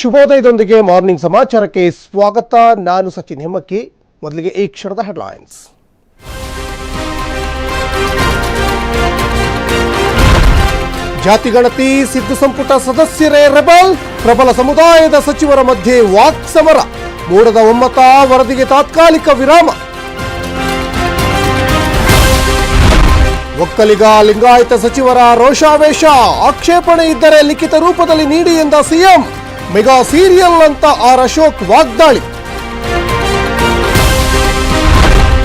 ಶುಭೋದಯದೊಂದಿಗೆ morning ಸಮಾಚಾರಕ್ಕೆ ಸ್ವಾಗತ. ನಾನು ಸಚಿನ್ ಹೆಮ್ಮಕ್ಕಿ. ಮೊದಲಿಗೆ ಈ ಕ್ಷಣದ ಹೆಡ್ಲೈನ್ಸ್. ಜಾತಿ ಗಣತಿ, ಸಿದ್ದು ಸಂಪುಟ ಸದಸ್ಯರೇ ರೆಬಲ್. ಪ್ರಬಲ ಸಮುದಾಯದ ಸಚಿವರ ಮಧ್ಯೆ ವಾಕ್ ಸಮರ ಮೂಡದ ಒಮ್ಮತ, ವರದಿಗೆ ತಾತ್ಕಾಲಿಕ ವಿರಾಮ. ಒಕ್ಕಲಿಗ, ಲಿಂಗಾಯತ ಸಚಿವರ ರೋಷಾವೇಶ. ಆಕ್ಷೇಪಣೆ ಇದ್ದರೆ ಲಿಖಿತ ರೂಪದಲ್ಲಿ ನೀಡಿ ಎಂದ ಸಿಎಂ. ಮೆಗಾ ಸೀರಿಯಲ್ ಅಂತ ಆರ್ ಅಶೋಕ್ ವಾಗ್ದಾಳಿ.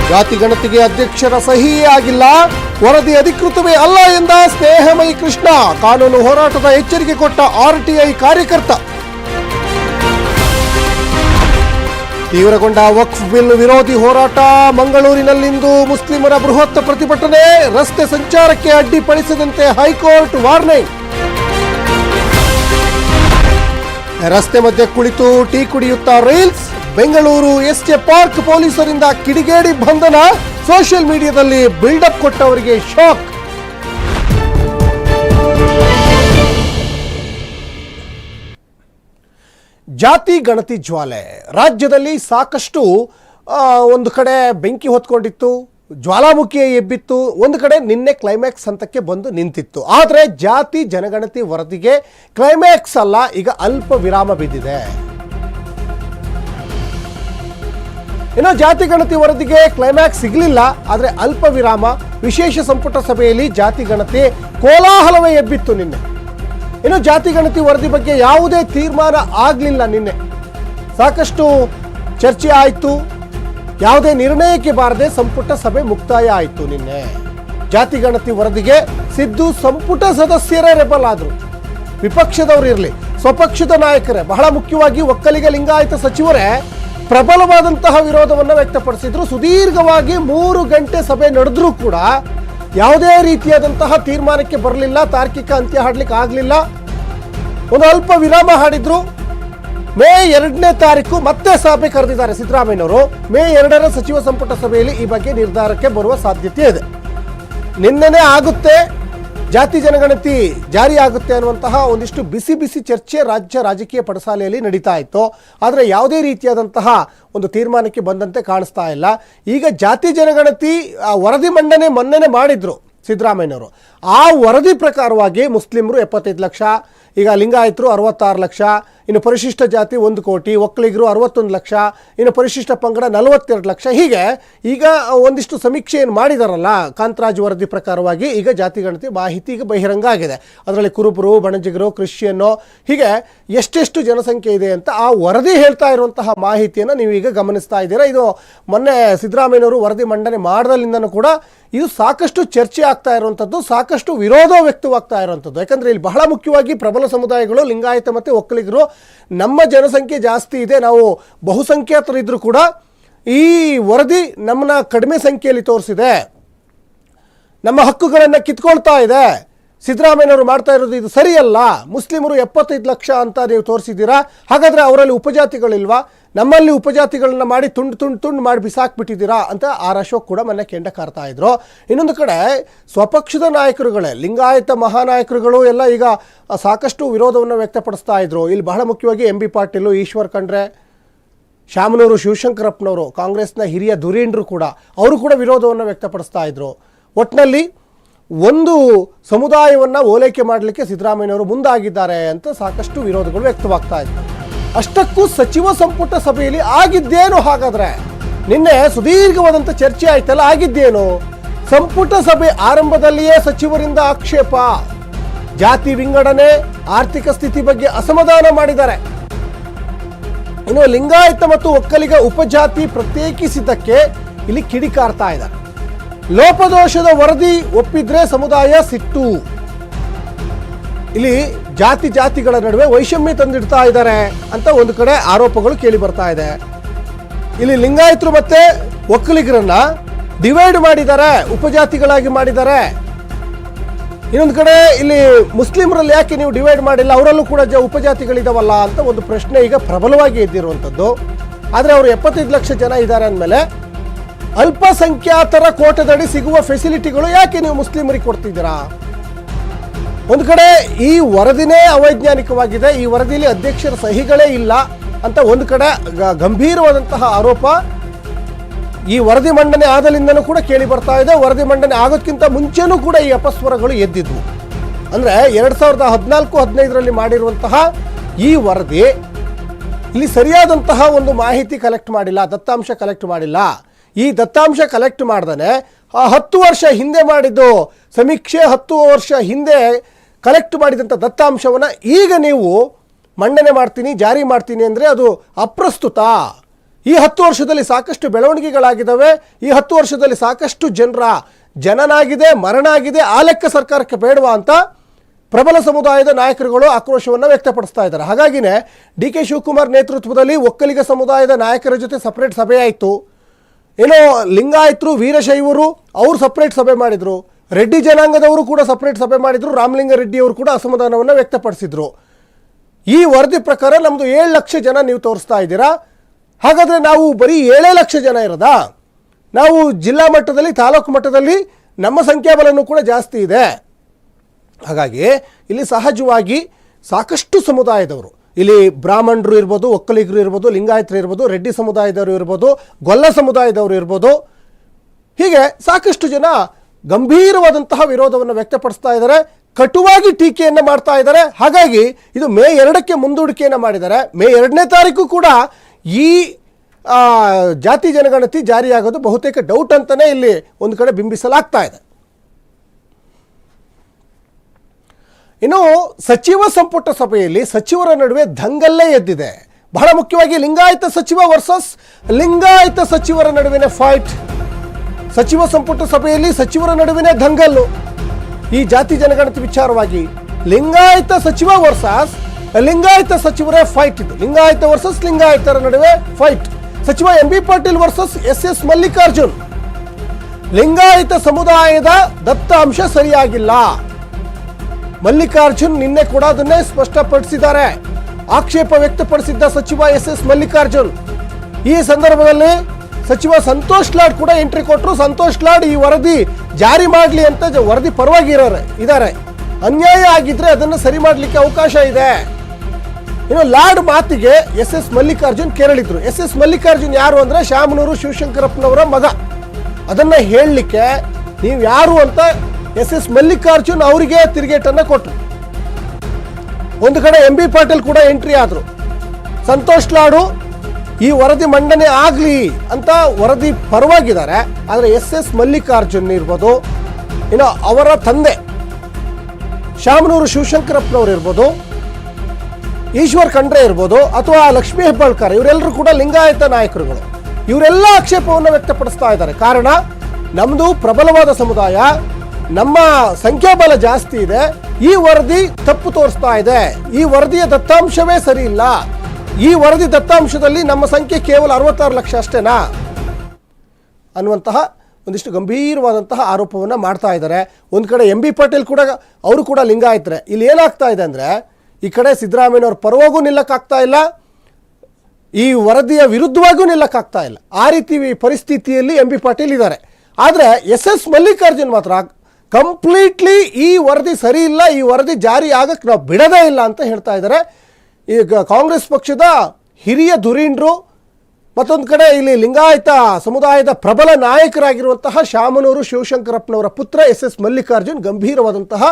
ಜಾತಿ ಗಣತಿಗೆ ಅಧ್ಯಕ್ಷರ ಸಹಿಯೇ ಆಗಿಲ್ಲ. ವರದಿ ಅಧಿಕೃತವೇ ಅಲ್ಲ ಎಂದ ಸ್ನೇಹಮಯಿ ಕೃಷ್ಣ. ಕಾನೂನು ಹೋರಾಟದ ಎಚ್ಚರಿಕೆ ಕೊಟ್ಟ ಆರ್ಟಿಐ ಕಾರ್ಯಕರ್ತ. ತೀವ್ರಗೊಂಡ ವಕ್ಫ್ ಬಿಲ್ ವಿರೋಧಿ ಹೋರಾಟ ಮಂಗಳೂರಿನಲ್ಲಿಂದು ಮುಸ್ಲಿಮರ ಬೃಹತ್ ಪ್ರತಿಭಟನೆ, ರಸ್ತೆ ಸಂಚಾರಕ್ಕೆ ಅಡ್ಡಿಪಡಿಸದಂತೆ ಹೈಕೋರ್ಟ್ ವಾರ್ನಿಂಗ್. ರಸ್ತೆ ಮಧ್ಯೆ ಕುಳಿತು tea ಕುಡಿಯುತ್ತಾ reels Bengaluru S K park ಪೊಲೀಸರಿಂದ ಕಿಡಿಗೇಡಿ ಬಂಧನ ಸೋಷಿಯಲ್ ಮೀಡಿಯಾದಲ್ಲಿ ಬಿಲ್ಡಪ್ ಕೊಟ್ಟವರಿಗೆ ಶಾಕ್ ಜಾತಿ ಗಣತಿ ಜ್ವಾಲೆ. ರಾಜ್ಯದಲ್ಲಿ ಸಾಕಷ್ಟು ಒಂದು ಕಡೆ ಬೆಂಕಿ ಹೊತ್ಕೊಂಡಿತ್ತು. ಜ್ವಾಲಾಮುಖಿ ಎಬ್ಬಿತ್ತು. ಒಂದು ಕಡೆ ನಿನ್ನೆ ಕ್ಲೈಮ್ಯಾಕ್ಸ್ ಹಂತಕ್ಕೆ ಬಂದು ನಿಂತಿತ್ತು. ಆದರೆ ಜಾತಿ ಜನಗಣತಿ ವರದಿಗೆ ಕ್ಲೈಮ್ಯಾಕ್ಸ್ ಅಲ್ಲ, ಈಗ ಅಲ್ಪ ವಿರಾಮ ಬಿದ್ದಿದೆ. ಇನ್ನು ಜಾತಿ ಗಣತಿ ವರದಿಗೆ ಕ್ಲೈಮ್ಯಾಕ್ಸ್ ಸಿಗಲಿಲ್ಲ, ಆದರೆ ಅಲ್ಪ ವಿರಾಮ. ವಿಶೇಷ ಸಂಪುಟ ಸಭೆಯಲ್ಲಿ ಜಾತಿ ಗಣತಿ ಕೋಲಾಹಲವೇ ಎಬ್ಬಿತ್ತು ನಿನ್ನೆ. ಇನ್ನು ಜಾತಿ ಗಣತಿ ವರದಿ ಬಗ್ಗೆ ಯಾವುದೇ ತೀರ್ಮಾನ ಆಗಲಿಲ್ಲ ನಿನ್ನೆ. ಸಾಕಷ್ಟು ಚರ್ಚೆ ಆಯಿತು. ಯಾವುದೇ ನಿರ್ಣಯಕ್ಕೆ ಬಾರದೆ ಸಂಪುಟ ಸಭೆ ಮುಕ್ತಾಯ ಆಯಿತು ನಿನ್ನೆ. ಜಾತಿ ಗಣತಿ ವರದಿಗೆ ಸಿದ್ದು ಸಂಪುಟ ಸದಸ್ಯರೇ ರೆಬಲ್ ಆದರು ವಿಪಕ್ಷದವರು ಇರಲಿ, ಸ್ವಪಕ್ಷದ ನಾಯಕರೇ, ಬಹಳ ಮುಖ್ಯವಾಗಿ ಒಕ್ಕಲಿಗ ಲಿಂಗಾಯತ ಸಚಿವರೇ ಪ್ರಬಲವಾದಂತಹ ವಿರೋಧವನ್ನು ವ್ಯಕ್ತಪಡಿಸಿದ್ರು. ಸುದೀರ್ಘವಾಗಿ ಮೂರು ಗಂಟೆ ಸಭೆ ನಡೆದ್ರೂ ಕೂಡ ಯಾವುದೇ ರೀತಿಯಾದಂತಹ ತೀರ್ಮಾನಕ್ಕೆ ಬರಲಿಲ್ಲ, ತಾರ್ಕಿಕ ಅಂತ್ಯ ಹಾಡ್ಲಿಕ್ಕೆ ಆಗಲಿಲ್ಲ ಒಂದು ಅಲ್ಪ ವಿರಾಮ ಹಾಡಿದ್ರು. ಮೇ ಎರಡನೇ ತಾರೀಕು ಮತ್ತೆ ಸಭೆ ಕರೆದಿದ್ದಾರೆ ಸಿದ್ದರಾಮಯ್ಯನವರು. ಮೇ ಎರಡರ ಸಚಿವ ಸಂಪುಟ ಸಭೆಯಲ್ಲಿ ಈ ಬಗ್ಗೆ ನಿರ್ಧಾರಕ್ಕೆ ಬರುವ ಸಾಧ್ಯತೆ ಇದೆ. ನಿನ್ನೆನೇ ಆಗುತ್ತೆ, ಜಾತಿ ಜನಗಣತಿ ಜಾರಿ ಆಗುತ್ತೆ ಅನ್ನುವಂತಹ ಒಂದಿಷ್ಟು ಬಿಸಿ ಬಿಸಿ ಚರ್ಚೆ ರಾಜ್ಯ ರಾಜಕೀಯ ಪಡಸಾಲೆಯಲ್ಲಿ ನಡೀತಾ ಇತ್ತು. ಆದರೆ ಯಾವುದೇ ರೀತಿಯಾದಂತಹ ಒಂದು ತೀರ್ಮಾನಕ್ಕೆ ಬಂದಂತೆ ಕಾಣಿಸ್ತಾ ಇಲ್ಲ. ಈಗ ಜಾತಿ ಜನಗಣತಿ ವರದಿ ಮಂಡನೆ ಮೊನ್ನೆನೇ ಮಾಡಿದ್ರು ಸಿದ್ದರಾಮಯ್ಯನವರು. ಆ ವರದಿ ಪ್ರಕಾರವಾಗಿ ಮುಸ್ಲಿಮರು ಎಪ್ಪತ್ತೈದು ಲಕ್ಷ ಈಗ ಲಿಂಗಾಯತರು ಅರವತ್ತಾರು ಲಕ್ಷ, ಇನ್ನು ಪರಿಶಿಷ್ಟ ಜಾತಿ ಒಂದು ಕೋಟಿ, ಒಕ್ಕಲಿಗರು ಅರವತ್ತೊಂದು ಲಕ್ಷ, ಇನ್ನು ಪರಿಶಿಷ್ಟ ಪಂಗಡ ನಲವತ್ತೆರಡು ಲಕ್ಷ. ಹೀಗೆ ಈಗ ಒಂದಿಷ್ಟು ಸಮೀಕ್ಷೆ ಏನು ಮಾಡಿದಾರಲ್ಲ ಕಾಂತರಾಜ್ ವರದಿ ಪ್ರಕಾರವಾಗಿ, ಈಗ ಜಾತಿ ಗಣತಿ ಮಾಹಿತಿ ಈಗ ಬಹಿರಂಗ ಆಗಿದೆ. ಅದರಲ್ಲಿ ಕುರುಬರು, ಬಣಜಿಗರು, ಕ್ರಿಶ್ಚಿಯನ್ನು, ಹೀಗೆ ಎಷ್ಟೆಷ್ಟು ಜನಸಂಖ್ಯೆ ಇದೆ ಅಂತ ಆ ವರದಿ ಹೇಳ್ತಾ ಇರುವಂತಹ ಮಾಹಿತಿಯನ್ನು ನೀವು ಈಗ ಗಮನಿಸ್ತಾ ಇದ್ದೀರಾ. ಇದು ಮೊನ್ನೆ ಸಿದ್ದರಾಮಯ್ಯನವರು ವರದಿ ಮಂಡನೆ ಮಾಡದಲ್ಲಿಂದನೂ ಕೂಡ ಇದು ಸಾಕಷ್ಟು ಚರ್ಚೆ ಆಗ್ತಾ ಇರುವಂಥದ್ದು ಸಾಕಷ್ಟು ವಿರೋಧ ವ್ಯಕ್ತವಾಗ್ತಾ ಇರುವಂಥದ್ದು ಯಾಕಂದರೆ ಇಲ್ಲಿ ಬಹಳ ಮುಖ್ಯವಾಗಿ ಪ್ರಬಲ ಸಮುದಾಯಗಳು, ಲಿಂಗಾಯತ ಮತ್ತು ಒಕ್ಕಲಿಗರು, ನಮ್ಮ ಜನಸಂಖ್ಯೆ ಜಾಸ್ತಿ ಇದೆ, ನಾವು ಬಹುಸಂಖ್ಯಾತರಿದ್ದರೂ ಕೂಡ ಈ ವರದಿ ನಮ್ಮನ್ನ ಕಡಿಮೆ ಸಂಖ್ಯೆಯಲ್ಲಿ ತೋರಿಸಿದೆ. ನಮ್ಮ ಹಕ್ಕುಗಳನ್ನು ಕಿತ್ಕೊಳ್ತಾ ಇದೆ. ಸಿದ್ದರಾಮಯ್ಯನವರು ಮಾಡ್ತಾ ಇರೋದು ಇದು ಸರಿಯಲ್ಲ? ಮುಸ್ಲಿಮರು ಎಪ್ಪತ್ತೈದು ಲಕ್ಷ ಅಂತ ನೀವು ತೋರಿಸಿದ್ದೀರಾ? ಹಾಗಾದರೆ ಅವರಲ್ಲಿ ಉಪಜಾತಿಗಳಿಲ್ವಾ? ನಮ್ಮಲ್ಲಿ ಉಪಜಾತಿಗಳನ್ನ ಮಾಡಿ ತುಂಡು ತುಂಡು ತುಂಡು ಮಾಡಿ ಬಿಸಾಕ್ಬಿಟ್ಟಿದ್ದೀರಾ ಅಂತ ಆರ್ ಅಶೋಕ್ ಕೂಡ ಮೊನ್ನೆ ಕೆಂಡ ಕಾರ್ತಾ ಇದ್ರು. ಇನ್ನೊಂದು ಕಡೆ ಸ್ವಪಕ್ಷದ ನಾಯಕರುಗಳೇ, ಲಿಂಗಾಯತ ಮಹಾನಾಯಕರುಗಳು ಎಲ್ಲ ಈಗ ಸಾಕಷ್ಟು ವಿರೋಧವನ್ನು ವ್ಯಕ್ತಪಡಿಸ್ತಾ ಇದ್ರು. ಇಲ್ಲಿ ಬಹಳ ಮುಖ್ಯವಾಗಿ ಎಂ ಬಿ ಪಾಟೀಲು, ಈಶ್ವರ್ ಖಂಡ್ರೆ, ಶಾಮನೂರು ಶಿವಶಂಕರಪ್ಪನವರು, ಕಾಂಗ್ರೆಸ್ನ ಹಿರಿಯ ಧುರೀಂಡ್ರು ಕೂಡ, ಅವರು ಕೂಡ ವಿರೋಧವನ್ನು ವ್ಯಕ್ತಪಡಿಸ್ತಾ ಇದ್ರು. ಒಟ್ಟಿನಲ್ಲಿ ಒಂದು ಸಮುದಾಯವನ್ನು ಓಲೈಕೆ ಮಾಡಲಿಕ್ಕೆ ಸಿದ್ದರಾಮಯ್ಯವರು ಮುಂದಾಗಿದ್ದಾರೆ ಅಂತ ಸಾಕಷ್ಟು ವಿರೋಧಗಳು ವ್ಯಕ್ತವಾಗ್ತಾ ಇತ್ತು ಅಷ್ಟಕ್ಕೂ ಸಚಿವ ಸಂಪುಟ ಸಭೆಯಲ್ಲಿ ಆಗಿದ್ದೇನು ಹಾಗಾದರೆ? ನಿನ್ನೆ ಸುದೀರ್ಘವಾದಂಥ ಚರ್ಚೆ ಆಯ್ತಲ್ಲ, ಆಗಿದ್ದೇನು? ಸಂಪುಟ ಸಭೆ ಆರಂಭದಲ್ಲಿಯೇ ಸಚಿವರಿಂದ ಆಕ್ಷೇಪ. ಜಾತಿ ವಿಂಗಡಣೆ, ಆರ್ಥಿಕ ಸ್ಥಿತಿ ಬಗ್ಗೆ ಅಸಮಾಧಾನ ಮಾಡಿದ್ದಾರೆ. ಇನ್ನು ಲಿಂಗಾಯತ ಮತ್ತು ಒಕ್ಕಲಿಗ ಉಪಜಾತಿ ಪ್ರತ್ಯೇಕಿಸಿದ್ದಕ್ಕೆ ಇಲ್ಲಿ ಕಿಡಿಕಾರ್ತಾ ಇದ್ದಾರೆ. ಲೋಪದೋಷದ ವರದಿ ಒಪ್ಪಿದ್ರೆ ಸಮುದಾಯ ಸಿಟ್ಟು. ಇಲ್ಲಿ ಜಾತಿ ಜಾತಿಗಳ ನಡುವೆ ವೈಷಮ್ಯ ತಂದಿಡ್ತಾ ಇದ್ದಾರೆ ಅಂತ ಒಂದು ಕಡೆ ಆರೋಪಗಳು ಕೇಳಿ ಬರ್ತಾ ಇದೆ. ಇಲ್ಲಿ ಲಿಂಗಾಯತರು ಮತ್ತೆ ಒಕ್ಕಲಿಗರನ್ನ ಡಿವೈಡ್ ಮಾಡಿದ್ದಾರೆ, ಉಪಜಾತಿಗಳಾಗಿ ಮಾಡಿದ್ದಾರೆ. ಇನ್ನೊಂದು ಕಡೆ ಇಲ್ಲಿ ಮುಸ್ಲಿಮರಲ್ಲಿ ಯಾಕೆ ನೀವು ಡಿವೈಡ್ ಮಾಡಿಲ್ಲ, ಅವರಲ್ಲೂ ಕೂಡ ಜ ಉಪಜಾತಿಗಳಿದಾವಲ್ಲ ಅಂತ ಒಂದು ಪ್ರಶ್ನೆ ಈಗ ಪ್ರಬಲವಾಗಿ ಎದ್ದಿರುವಂಥದ್ದು. ಆದರೆ ಅವರು ಎಪ್ಪತ್ತೈದು ಲಕ್ಷ ಜನ ಇದ್ದಾರೆ ಅಂದಮೇಲೆ ಅಲ್ಪಸಂಖ್ಯಾತರ ಕೋಟದಡಿ ಸಿಗುವ ಫೆಸಿಲಿಟಿಗಳು ಯಾಕೆ ನೀವು ಮುಸ್ಲಿಮರಿಗೆ ಕೊಡ್ತಿದ್ದೀರಾ? ಒಂದು ಕಡೆ ಈ ವರದಿನೇ ಅವೈಜ್ಞಾನಿಕವಾಗಿದೆ, ಈ ವರದಿಯಲ್ಲಿ ಅಧ್ಯಕ್ಷರ ಸಹಿಗಳೇ ಇಲ್ಲ ಅಂತ ಒಂದು ಕಡೆ ಗಂಭೀರವಾದಂತಹ ಆರೋಪ. ಈ ವರದಿ ಮಂಡನೆ ಆದಲಿಂದನೂ ಕೂಡ ಕೇಳಿ ಬರ್ತಾ ಇದೆ, ವರದಿ ಮಂಡನೆ ಆಗೋದಕ್ಕಿಂತ ಮುಂಚೆನೂ ಕೂಡ ಈ ಅಪಸ್ವರಗಳು ಎದ್ದಿದ್ವು. ಅಂದರೆ ಎರಡು ಸಾವಿರದ ಹದಿನಾಲ್ಕು, ಹದಿನೈದರಲ್ಲಿ ಮಾಡಿರುವಂತಹ ಈ ವರದಿ, ಇಲ್ಲಿ ಸರಿಯಾದಂತಹ ಒಂದು ಮಾಹಿತಿ ಕಲೆಕ್ಟ್ ಮಾಡಿಲ್ಲ, ದತ್ತಾಂಶ ಕಲೆಕ್ಟ್ ಮಾಡಿಲ್ಲ. ಈ ದತ್ತಾಂಶ ಕಲೆಕ್ಟ್ ಮಾಡ್ದೇ ಆ ಹತ್ತು ವರ್ಷ ಹಿಂದೆ ಮಾಡಿದ್ದು, ಸಮೀಕ್ಷೆ ಹತ್ತು ವರ್ಷ ಹಿಂದೆ ಕಲೆಕ್ಟ್ ಮಾಡಿದಂಥ ದತ್ತಾಂಶವನ್ನು ಈಗ ನೀವು ಮಂಡನೆ ಮಾಡ್ತೀನಿ, ಜಾರಿ ಮಾಡ್ತೀನಿ ಅಂದರೆ ಅದು ಅಪ್ರಸ್ತುತ. ಈ ಹತ್ತು ವರ್ಷದಲ್ಲಿ ಸಾಕಷ್ಟು ಬೆಳವಣಿಗೆಗಳಾಗಿದ್ದಾವೆ, ಈ ಹತ್ತು ವರ್ಷದಲ್ಲಿ ಸಾಕಷ್ಟು ಜನರ ಜನನಾಗಿದೆ ಮರಣ ಆಗಿದೆ ಆ ಲೆಕ್ಕ ಸರ್ಕಾರಕ್ಕೆ ಬೇಡವಾ ಅಂತ ಪ್ರಬಲ ಸಮುದಾಯದ ನಾಯಕರುಗಳು ಆಕ್ರೋಶವನ್ನು ವ್ಯಕ್ತಪಡಿಸ್ತಾ ಇದ್ದಾರೆ. ಹಾಗಾಗಿನೇ ಡಿ ಕೆ ಶಿವಕುಮಾರ್ ನೇತೃತ್ವದಲ್ಲಿ ಒಕ್ಕಲಿಗ ಸಮುದಾಯದ ನಾಯಕರ ಜೊತೆ ಸಪರೇಟ್ ಸಭೆಯಾಯಿತು ಏನೋ ಲಿಂಗಾಯತರು, ವೀರಶೈವರು ಅವರು ಸಪ್ರೇಟ್ ಸಭೆ ಮಾಡಿದರು. ರೆಡ್ಡಿ ಜನಾಂಗದವರು ಕೂಡ ಸಪ್ರೇಟ್ ಸಭೆ ಮಾಡಿದರು. ರಾಮಲಿಂಗ ರೆಡ್ಡಿ ಅವರು ಕೂಡ ಅಸಮಾಧಾನವನ್ನು ವ್ಯಕ್ತಪಡಿಸಿದ್ರು. ಈ ವರದಿ ಪ್ರಕಾರ ನಮ್ಮದು ಏಳು ಲಕ್ಷ ಜನ ನೀವು ತೋರಿಸ್ತಾ ಇದ್ದೀರಾ? ಹಾಗಾದರೆ ನಾವು ಬರೀ ಏಳೇ ಲಕ್ಷ ಜನ ಇರೋದಾ? ನಾವು ಜಿಲ್ಲಾ ಮಟ್ಟದಲ್ಲಿ, ತಾಲೂಕು ಮಟ್ಟದಲ್ಲಿ ನಮ್ಮ ಸಂಖ್ಯಾಬಲನೂ ಕೂಡ ಜಾಸ್ತಿ ಇದೆ. ಹಾಗಾಗಿ ಇಲ್ಲಿ ಸಹಜವಾಗಿ ಸಾಕಷ್ಟು ಸಮುದಾಯದವರು ಇಲ್ಲಿ ಬ್ರಾಹ್ಮಣರು ಇರ್ಬೋದು, ಒಕ್ಕಲಿಗರು ಇರ್ಬೋದು, ಲಿಂಗಾಯತರು ಇರ್ಬೋದು, ರೆಡ್ಡಿ ಸಮುದಾಯದವರು ಇರ್ಬೋದು, ಗೊಲ್ಲ ಸಮುದಾಯದವರು ಇರ್ಬೋದು. ಹೀಗೆ ಸಾಕಷ್ಟು ಜನ ಗಂಭೀರವಾದಂತಹ ವಿರೋಧವನ್ನು ವ್ಯಕ್ತಪಡಿಸ್ತಾ ಇದ್ದಾರೆ, ಕಟುವಾಗಿ ಟೀಕೆಯನ್ನು ಮಾಡ್ತಾ ಇದ್ದಾರೆ. ಹಾಗಾಗಿ ಇದು ಮೇ ಎರಡಕ್ಕೆ ಮುಂದೂಡಿಕೆಯನ್ನು ಮಾಡಿದ್ದಾರೆ. ಮೇ ಎರಡನೇ ತಾರೀಕು ಕೂಡ ಈ ಜಾತಿ ಜನಗಣತಿ ಜಾರಿಯಾಗೋದು ಬಹುತೇಕ ಡೌಟ್ ಅಂತಲೇ ಇಲ್ಲಿ ಒಂದು ಕಡೆ ಬಿಂಬಿಸಲಾಗ್ತಾ ಇದೆ. ಇನ್ನು ಸಚಿವ ಸಂಪುಟ ಸಭೆಯಲ್ಲಿ ಸಚಿವರ ನಡುವೆ ದಂಗಲ್ಲೇ ಎದ್ದಿದೆ. ಬಹಳ ಮುಖ್ಯವಾಗಿ ಲಿಂಗಾಯತ ಸಚಿವ ವರ್ಸಸ್, ಲಿಂಗಾಯತ ಸಚಿವರ ನಡುವಿನ ಫೈಟ್ ಸಚಿವ ಸಂಪುಟ ಸಭೆಯಲ್ಲಿ ಸಚಿವರ ನಡುವಿನ ದಂಗಲ್ಲು. ಈ ಜಾತಿ ಜನಗಣತಿ ವಿಚಾರವಾಗಿ ಲಿಂಗಾಯತ ಸಚಿವ ವರ್ಸಸ್, ಲಿಂಗಾಯತ ಸಚಿವರ ಫೈಟ್ ಇದು. ಲಿಂಗಾಯತ ವರ್ಸಸ್, ಲಿಂಗಾಯತರ ನಡುವೆ ಫೈಟ್ ಸಚಿವ M B Patil versus, S S Mallikarjun. Lingayat ಸಮುದಾಯದ ದತ್ತಾಂಶ ಸರಿಯಾಗಿಲ್ಲ. ಮಲ್ಲಿಕಾರ್ಜುನ್ ನಿನ್ನೆ ಕೂಡ ಅದನ್ನೇ ಸ್ಪಷ್ಟಪಡಿಸಿದ್ದಾರೆ. ಆಕ್ಷೇಪ ವ್ಯಕ್ತಪಡಿಸಿದ್ದ ಸಚಿವ ಎಸ್ ಎಸ್ ಮಲ್ಲಿಕಾರ್ಜುನ್. ಈ ಸಂದರ್ಭದಲ್ಲಿ ಸಚಿವ ಸಂತೋಷ್ ಲಾಡ್ ಕೂಡ ಎಂಟ್ರಿ ಕೊಟ್ಟರು ಸಂತೋಷ್ ಲಾಡ್ ಈ ವರದಿ ಜಾರಿ ಮಾಡಲಿ ಅಂತ ವರದಿ ಪರವಾಗಿ ಇದ್ದಾರೆ ಅನ್ಯಾಯ ಆಗಿದ್ರೆ ಅದನ್ನು ಸರಿ ಮಾಡಲಿಕ್ಕೆ ಅವಕಾಶ ಇದೆ. ಇನ್ನು ಲಾಡ್ ಮಾತಿಗೆ ಎಸ್ ಎಸ್ ಮಲ್ಲಿಕಾರ್ಜುನ್ ಕೇರಳಿದ್ರು. ಎಸ್ ಎಸ್ ಮಲ್ಲಿಕಾರ್ಜುನ್ ಯಾರು ಅಂದ್ರೆ ಶಾಮನೂರು ಶಿವಶಂಕರಪ್ಪನವರ ಮಗ. ಅದನ್ನ ಹೇಳಲಿಕ್ಕೆ ನೀವು ಯಾರು ಅಂತ ಎಸ್ ಎಸ್ ಮಲ್ಲಿಕಾರ್ಜುನ್ ಅವರಿಗೆ ತಿರುಗೇಟನ್ನು ಕೊಟ್ಟರು ಒಂದು ಕಡೆ ಎಂ ಬಿ ಪಾಟೀಲ್ ಕೂಡ ಎಂಟ್ರಿ ಆದರು. ಸಂತೋಷ್ ಲಾಡು, ಈ ವರದಿ ಮಂಡನೆ ಆಗಲಿ ಅಂತ ವರದಿ ಪರವಾಗಿದ್ದಾರೆ, ಆದರೆ ಎಸ್ ಎಸ್ ಮಲ್ಲಿಕಾರ್ಜುನ್ ಇರ್ಬೋದು, ಇನ್ನು ಅವರ ತಂದೆ ಶಾಮನೂರು ಶಿವಶಂಕರಪ್ಪನವರು ಇರ್ಬೋದು, ಈಶ್ವರ್ ಖಂಡ್ರೆ ಇರ್ಬೋದು, ಅಥವಾ ಲಕ್ಷ್ಮೀ ಹೆಬ್ಬಾಳ್ಕರ್ ಇವರೆಲ್ಲರೂ ಕೂಡ ಲಿಂಗಾಯತ ನಾಯಕರುಗಳು. ಇವರೆಲ್ಲ ಆಕ್ಷೇಪವನ್ನು ವ್ಯಕ್ತಪಡಿಸ್ತಾ ಇದ್ದಾರೆ. ಕಾರಣ ನಮ್ಮದು ಪ್ರಬಲವಾದ ಸಮುದಾಯ ನಮ್ಮ ಸಂಖ್ಯಾಬಲ ಜಾಸ್ತಿ ಇದೆ. ಈ ವರದಿ ತಪ್ಪು ತೋರಿಸ್ತಾ ಇದೆ. ಈ ವರದಿಯ ದತ್ತಾಂಶವೇ ಸರಿ ಇಲ್ಲ. ಈ ವರದಿ ದತ್ತಾಂಶದಲ್ಲಿ ನಮ್ಮ ಸಂಖ್ಯೆ ಕೇವಲ ಅರವತ್ತಾರು ಲಕ್ಷ ಅಷ್ಟೇನಾ? ಅನ್ನುವಂತಹ ಒಂದಿಷ್ಟು ಗಂಭೀರವಾದಂತಹ ಆರೋಪವನ್ನು ಮಾಡ್ತಾ ಇದ್ದಾರೆ. ಒಂದು ಕಡೆ ಎಂ ಬಿ ಪಾಟೀಲ್ ಕೂಡ, ಅವರು ಕೂಡ ಲಿಂಗಾಯತರೆ. ಇಲ್ಲಿ ಏನಾಗ್ತಾ ಇದೆ ಅಂದರೆ, ಈ ಕಡೆ ಸಿದ್ದರಾಮಯ್ಯನವ್ರ ಪರವಾಗೂ ನಿಲ್ಲಕ್ಕಾಗ್ತಾ ಇಲ್ಲ. ಈ ವರದಿಯ ವಿರುದ್ಧವಾಗಿಯೂ ನಿಲ್ಲಕ್ಕಾಗ್ತಾ ಇಲ್ಲ. ಆ ರೀತಿ ಪರಿಸ್ಥಿತಿಯಲ್ಲಿ ಎಂ ಬಿ ಪಾಟೀಲ್ ಇದ್ದಾರೆ. ಆದರೆ ಎಸ್ ಎಸ್ ಮಲ್ಲಿಕಾರ್ಜುನ್ ಮಾತ್ರ ಕಂಪ್ಲೀಟ್ಲಿ ಈ ವರದಿ ಸರಿ ಇಲ್ಲ, ಈ ವರದಿ ಜಾರಿ ಆಗಕ್ಕೆ ನಾವು ಬಿಡದೇ ಇಲ್ಲ ಅಂತ ಹೇಳ್ತಾ ಇದ್ದಾರೆ. ಈಗ ಕಾಂಗ್ರೆಸ್ ಪಕ್ಷದ ಹಿರಿಯ ಧುರೀಣರು ಮತ್ತೊಂದು ಕಡೆ ಇಲ್ಲಿ ಲಿಂಗಾಯತ ಸಮುದಾಯದ ಪ್ರಬಲ ನಾಯಕರಾಗಿರುವಂತಹ ಶಾಮನೂರು ಶಿವಶಂಕರಪ್ಪನವರ ಪುತ್ರ ಎಸ್ ಎಸ್ ಮಲ್ಲಿಕಾರ್ಜುನ್ ಗಂಭೀರವಾದಂತಹ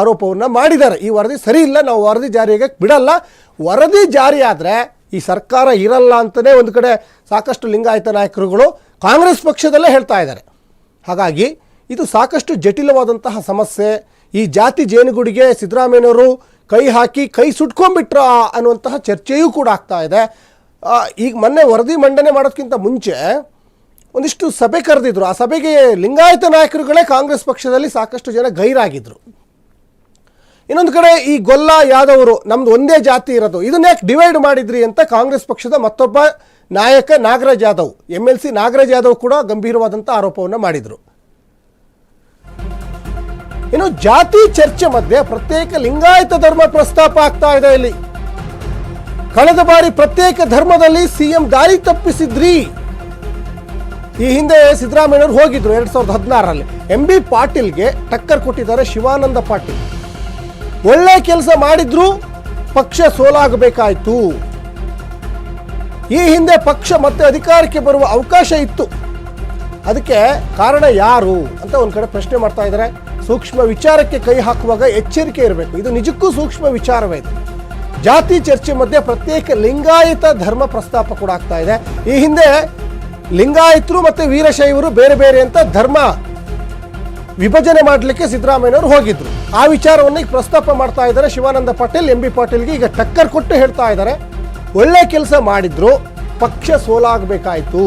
ಆರೋಪವನ್ನು ಮಾಡಿದ್ದಾರೆ. ಈ ವರದಿ ಸರಿ ಇಲ್ಲ, ನಾವು ವರದಿ ಜಾರಿಗೆ ಬಿಡಲ್ಲ. ವರದಿ ಜಾರಿ ಆದರೆ ಈ ಸರ್ಕಾರ ಇರಲ್ಲ ಅಂತಲೇ ಒಂದು ಕಡೆ ಸಾಕಷ್ಟು ಲಿಂಗಾಯತ ನಾಯಕರುಗಳು ಕಾಂಗ್ರೆಸ್ ಪಕ್ಷದಲ್ಲೇ ಹೇಳ್ತಾ ಇದ್ದಾರೆ. ಹಾಗಾಗಿ ಇದು ಸಾಕಷ್ಟು ಜಟಿಲವಾದಂತಹ ಸಮಸ್ಯೆ. ಈ ಜಾತಿ ಜೇನುಗೂಡಿಗೆ ಸಿದ್ದರಾಮಯ್ಯನವರು ಕೈ ಹಾಕಿ ಕೈ ಸುಟ್ಕೊಂಡ್ಬಿಟ್ರ ಅನ್ನುವಂತಹ ಚರ್ಚೆಯೂ ಕೂಡ ಆಗ್ತಾ ಇದೆ. ಈಗ ಮೊನ್ನೆ ವರದಿ ಮಂಡನೆ ಮಾಡೋದಕ್ಕಿಂತ ಮುಂಚೆ ಒಂದಿಷ್ಟು ಸಭೆ ಕರೆದಿದ್ರು. ಆ ಸಭೆಗೆ ಲಿಂಗಾಯತ ನಾಯಕರುಗಳೇ ಕಾಂಗ್ರೆಸ್ ಪಕ್ಷದಲ್ಲಿ ಸಾಕಷ್ಟು ಜನ ಗೈರಾಗಿದ್ರು. ಇನ್ನೊಂದು ಕಡೆ ಈ ಗೊಲ್ಲ, ಯಾದವರು ನಮ್ದು ಒಂದೇ ಜಾತಿ ಇರೋದು. ಇದನ್ನ ಯಾಕೆ ಡಿವೈಡ್ ಮಾಡಿದ್ರಿ ಅಂತ ಕಾಂಗ್ರೆಸ್ ಪಕ್ಷದ ಮತ್ತೊಬ್ಬ ನಾಯಕ Nagaraj Yadav M L C Nagaraj Yadav ಕೂಡ ಗಂಭೀರವಾದಂಥ ಆರೋಪವನ್ನು ಮಾಡಿದರು. ಇನ್ನು ಜಾತಿ ಚರ್ಚೆ ಮಧ್ಯೆ ಪ್ರತ್ಯೇಕ ಲಿಂಗಾಯತ ಧರ್ಮ ಪ್ರಸ್ತಾಪ ಆಗ್ತಾ ಇದೆ ಇಲ್ಲಿ. ಕಳೆದ ಬಾರಿ ಪ್ರತ್ಯೇಕ ಧರ್ಮದಲ್ಲಿ ಸಿಎಂ ದಾರಿ ತಪ್ಪಿಸಿದ್ರಿ. ಈ ಹಿಂದೆ ಸಿದ್ದರಾಮಯ್ಯವರು ಹೋಗಿದ್ರು ಎರಡ್ ಸಾವಿರದ ಹದಿನಾರರಲ್ಲಿ. ಎಂ ಬಿ ಪಾಟೀಲ್ಗೆ ಟಕ್ಕರ್ ಕೊಟ್ಟಿದ್ದಾರೆ ಶಿವಾನಂದ ಪಾಟೀಲ್. ಒಳ್ಳೆ ಕೆಲಸ ಮಾಡಿದ್ರು, ಪಕ್ಷ ಸೋಲಾಗಬೇಕಾಯ್ತು. ಈ ಹಿಂದೆ ಪಕ್ಷ ಮತ್ತೆ ಅಧಿಕಾರಕ್ಕೆ ಬರುವ ಅವಕಾಶ ಇತ್ತು. ಅದಕ್ಕೆ ಕಾರಣ ಯಾರು ಅಂತ ಒಂದು ಕಡೆ ಪ್ರಶ್ನೆ ಮಾಡ್ತಾ ಇದ್ದಾರೆ. ಸೂಕ್ಷ್ಮ ವಿಚಾರಕ್ಕೆ ಕೈ ಹಾಕುವಾಗ ಎಚ್ಚರಿಕೆ ಇರಬೇಕು. ಇದು ನಿಜಕ್ಕೂ ಸೂಕ್ಷ್ಮ ವಿಚಾರವೇ ಜಾತಿ ಚರ್ಚೆ ಮಧ್ಯೆ ಪ್ರತ್ಯೇಕ ಲಿಂಗಾಯತ ಧರ್ಮ ಪ್ರಸ್ತಾಪ ಕೂಡ ಆಗ್ತಾ ಇದೆ. ಈ ಹಿಂದೆ ಲಿಂಗಾಯತರು ಮತ್ತೆ ವೀರಶೈವರು ಬೇರೆ ಬೇರೆ ಅಂತ ಧರ್ಮ ವಿಭಜನೆ ಮಾಡಲಿಕ್ಕೆ ಸಿದ್ದರಾಮಯ್ಯನವರು ಹೋಗಿದ್ರು. ಆ ವಿಚಾರವನ್ನು ಈಗ ಪ್ರಸ್ತಾಪ ಮಾಡ್ತಾ ಇದ್ದಾರೆ ಶಿವಾನಂದ ಪಾಟೀಲ್, ಎಂ ಬಿ ಪಾಟೀಲ್ಗೆ ಈಗ ಟಕ್ಕರ್ ಕೊಟ್ಟು ಹೇಳ್ತಾ ಇದ್ದಾರೆ. ಒಳ್ಳೆ ಕೆಲಸ ಮಾಡಿದ್ರು, ಪಕ್ಷ ಸೋಲಾಗಬೇಕಾಯ್ತು.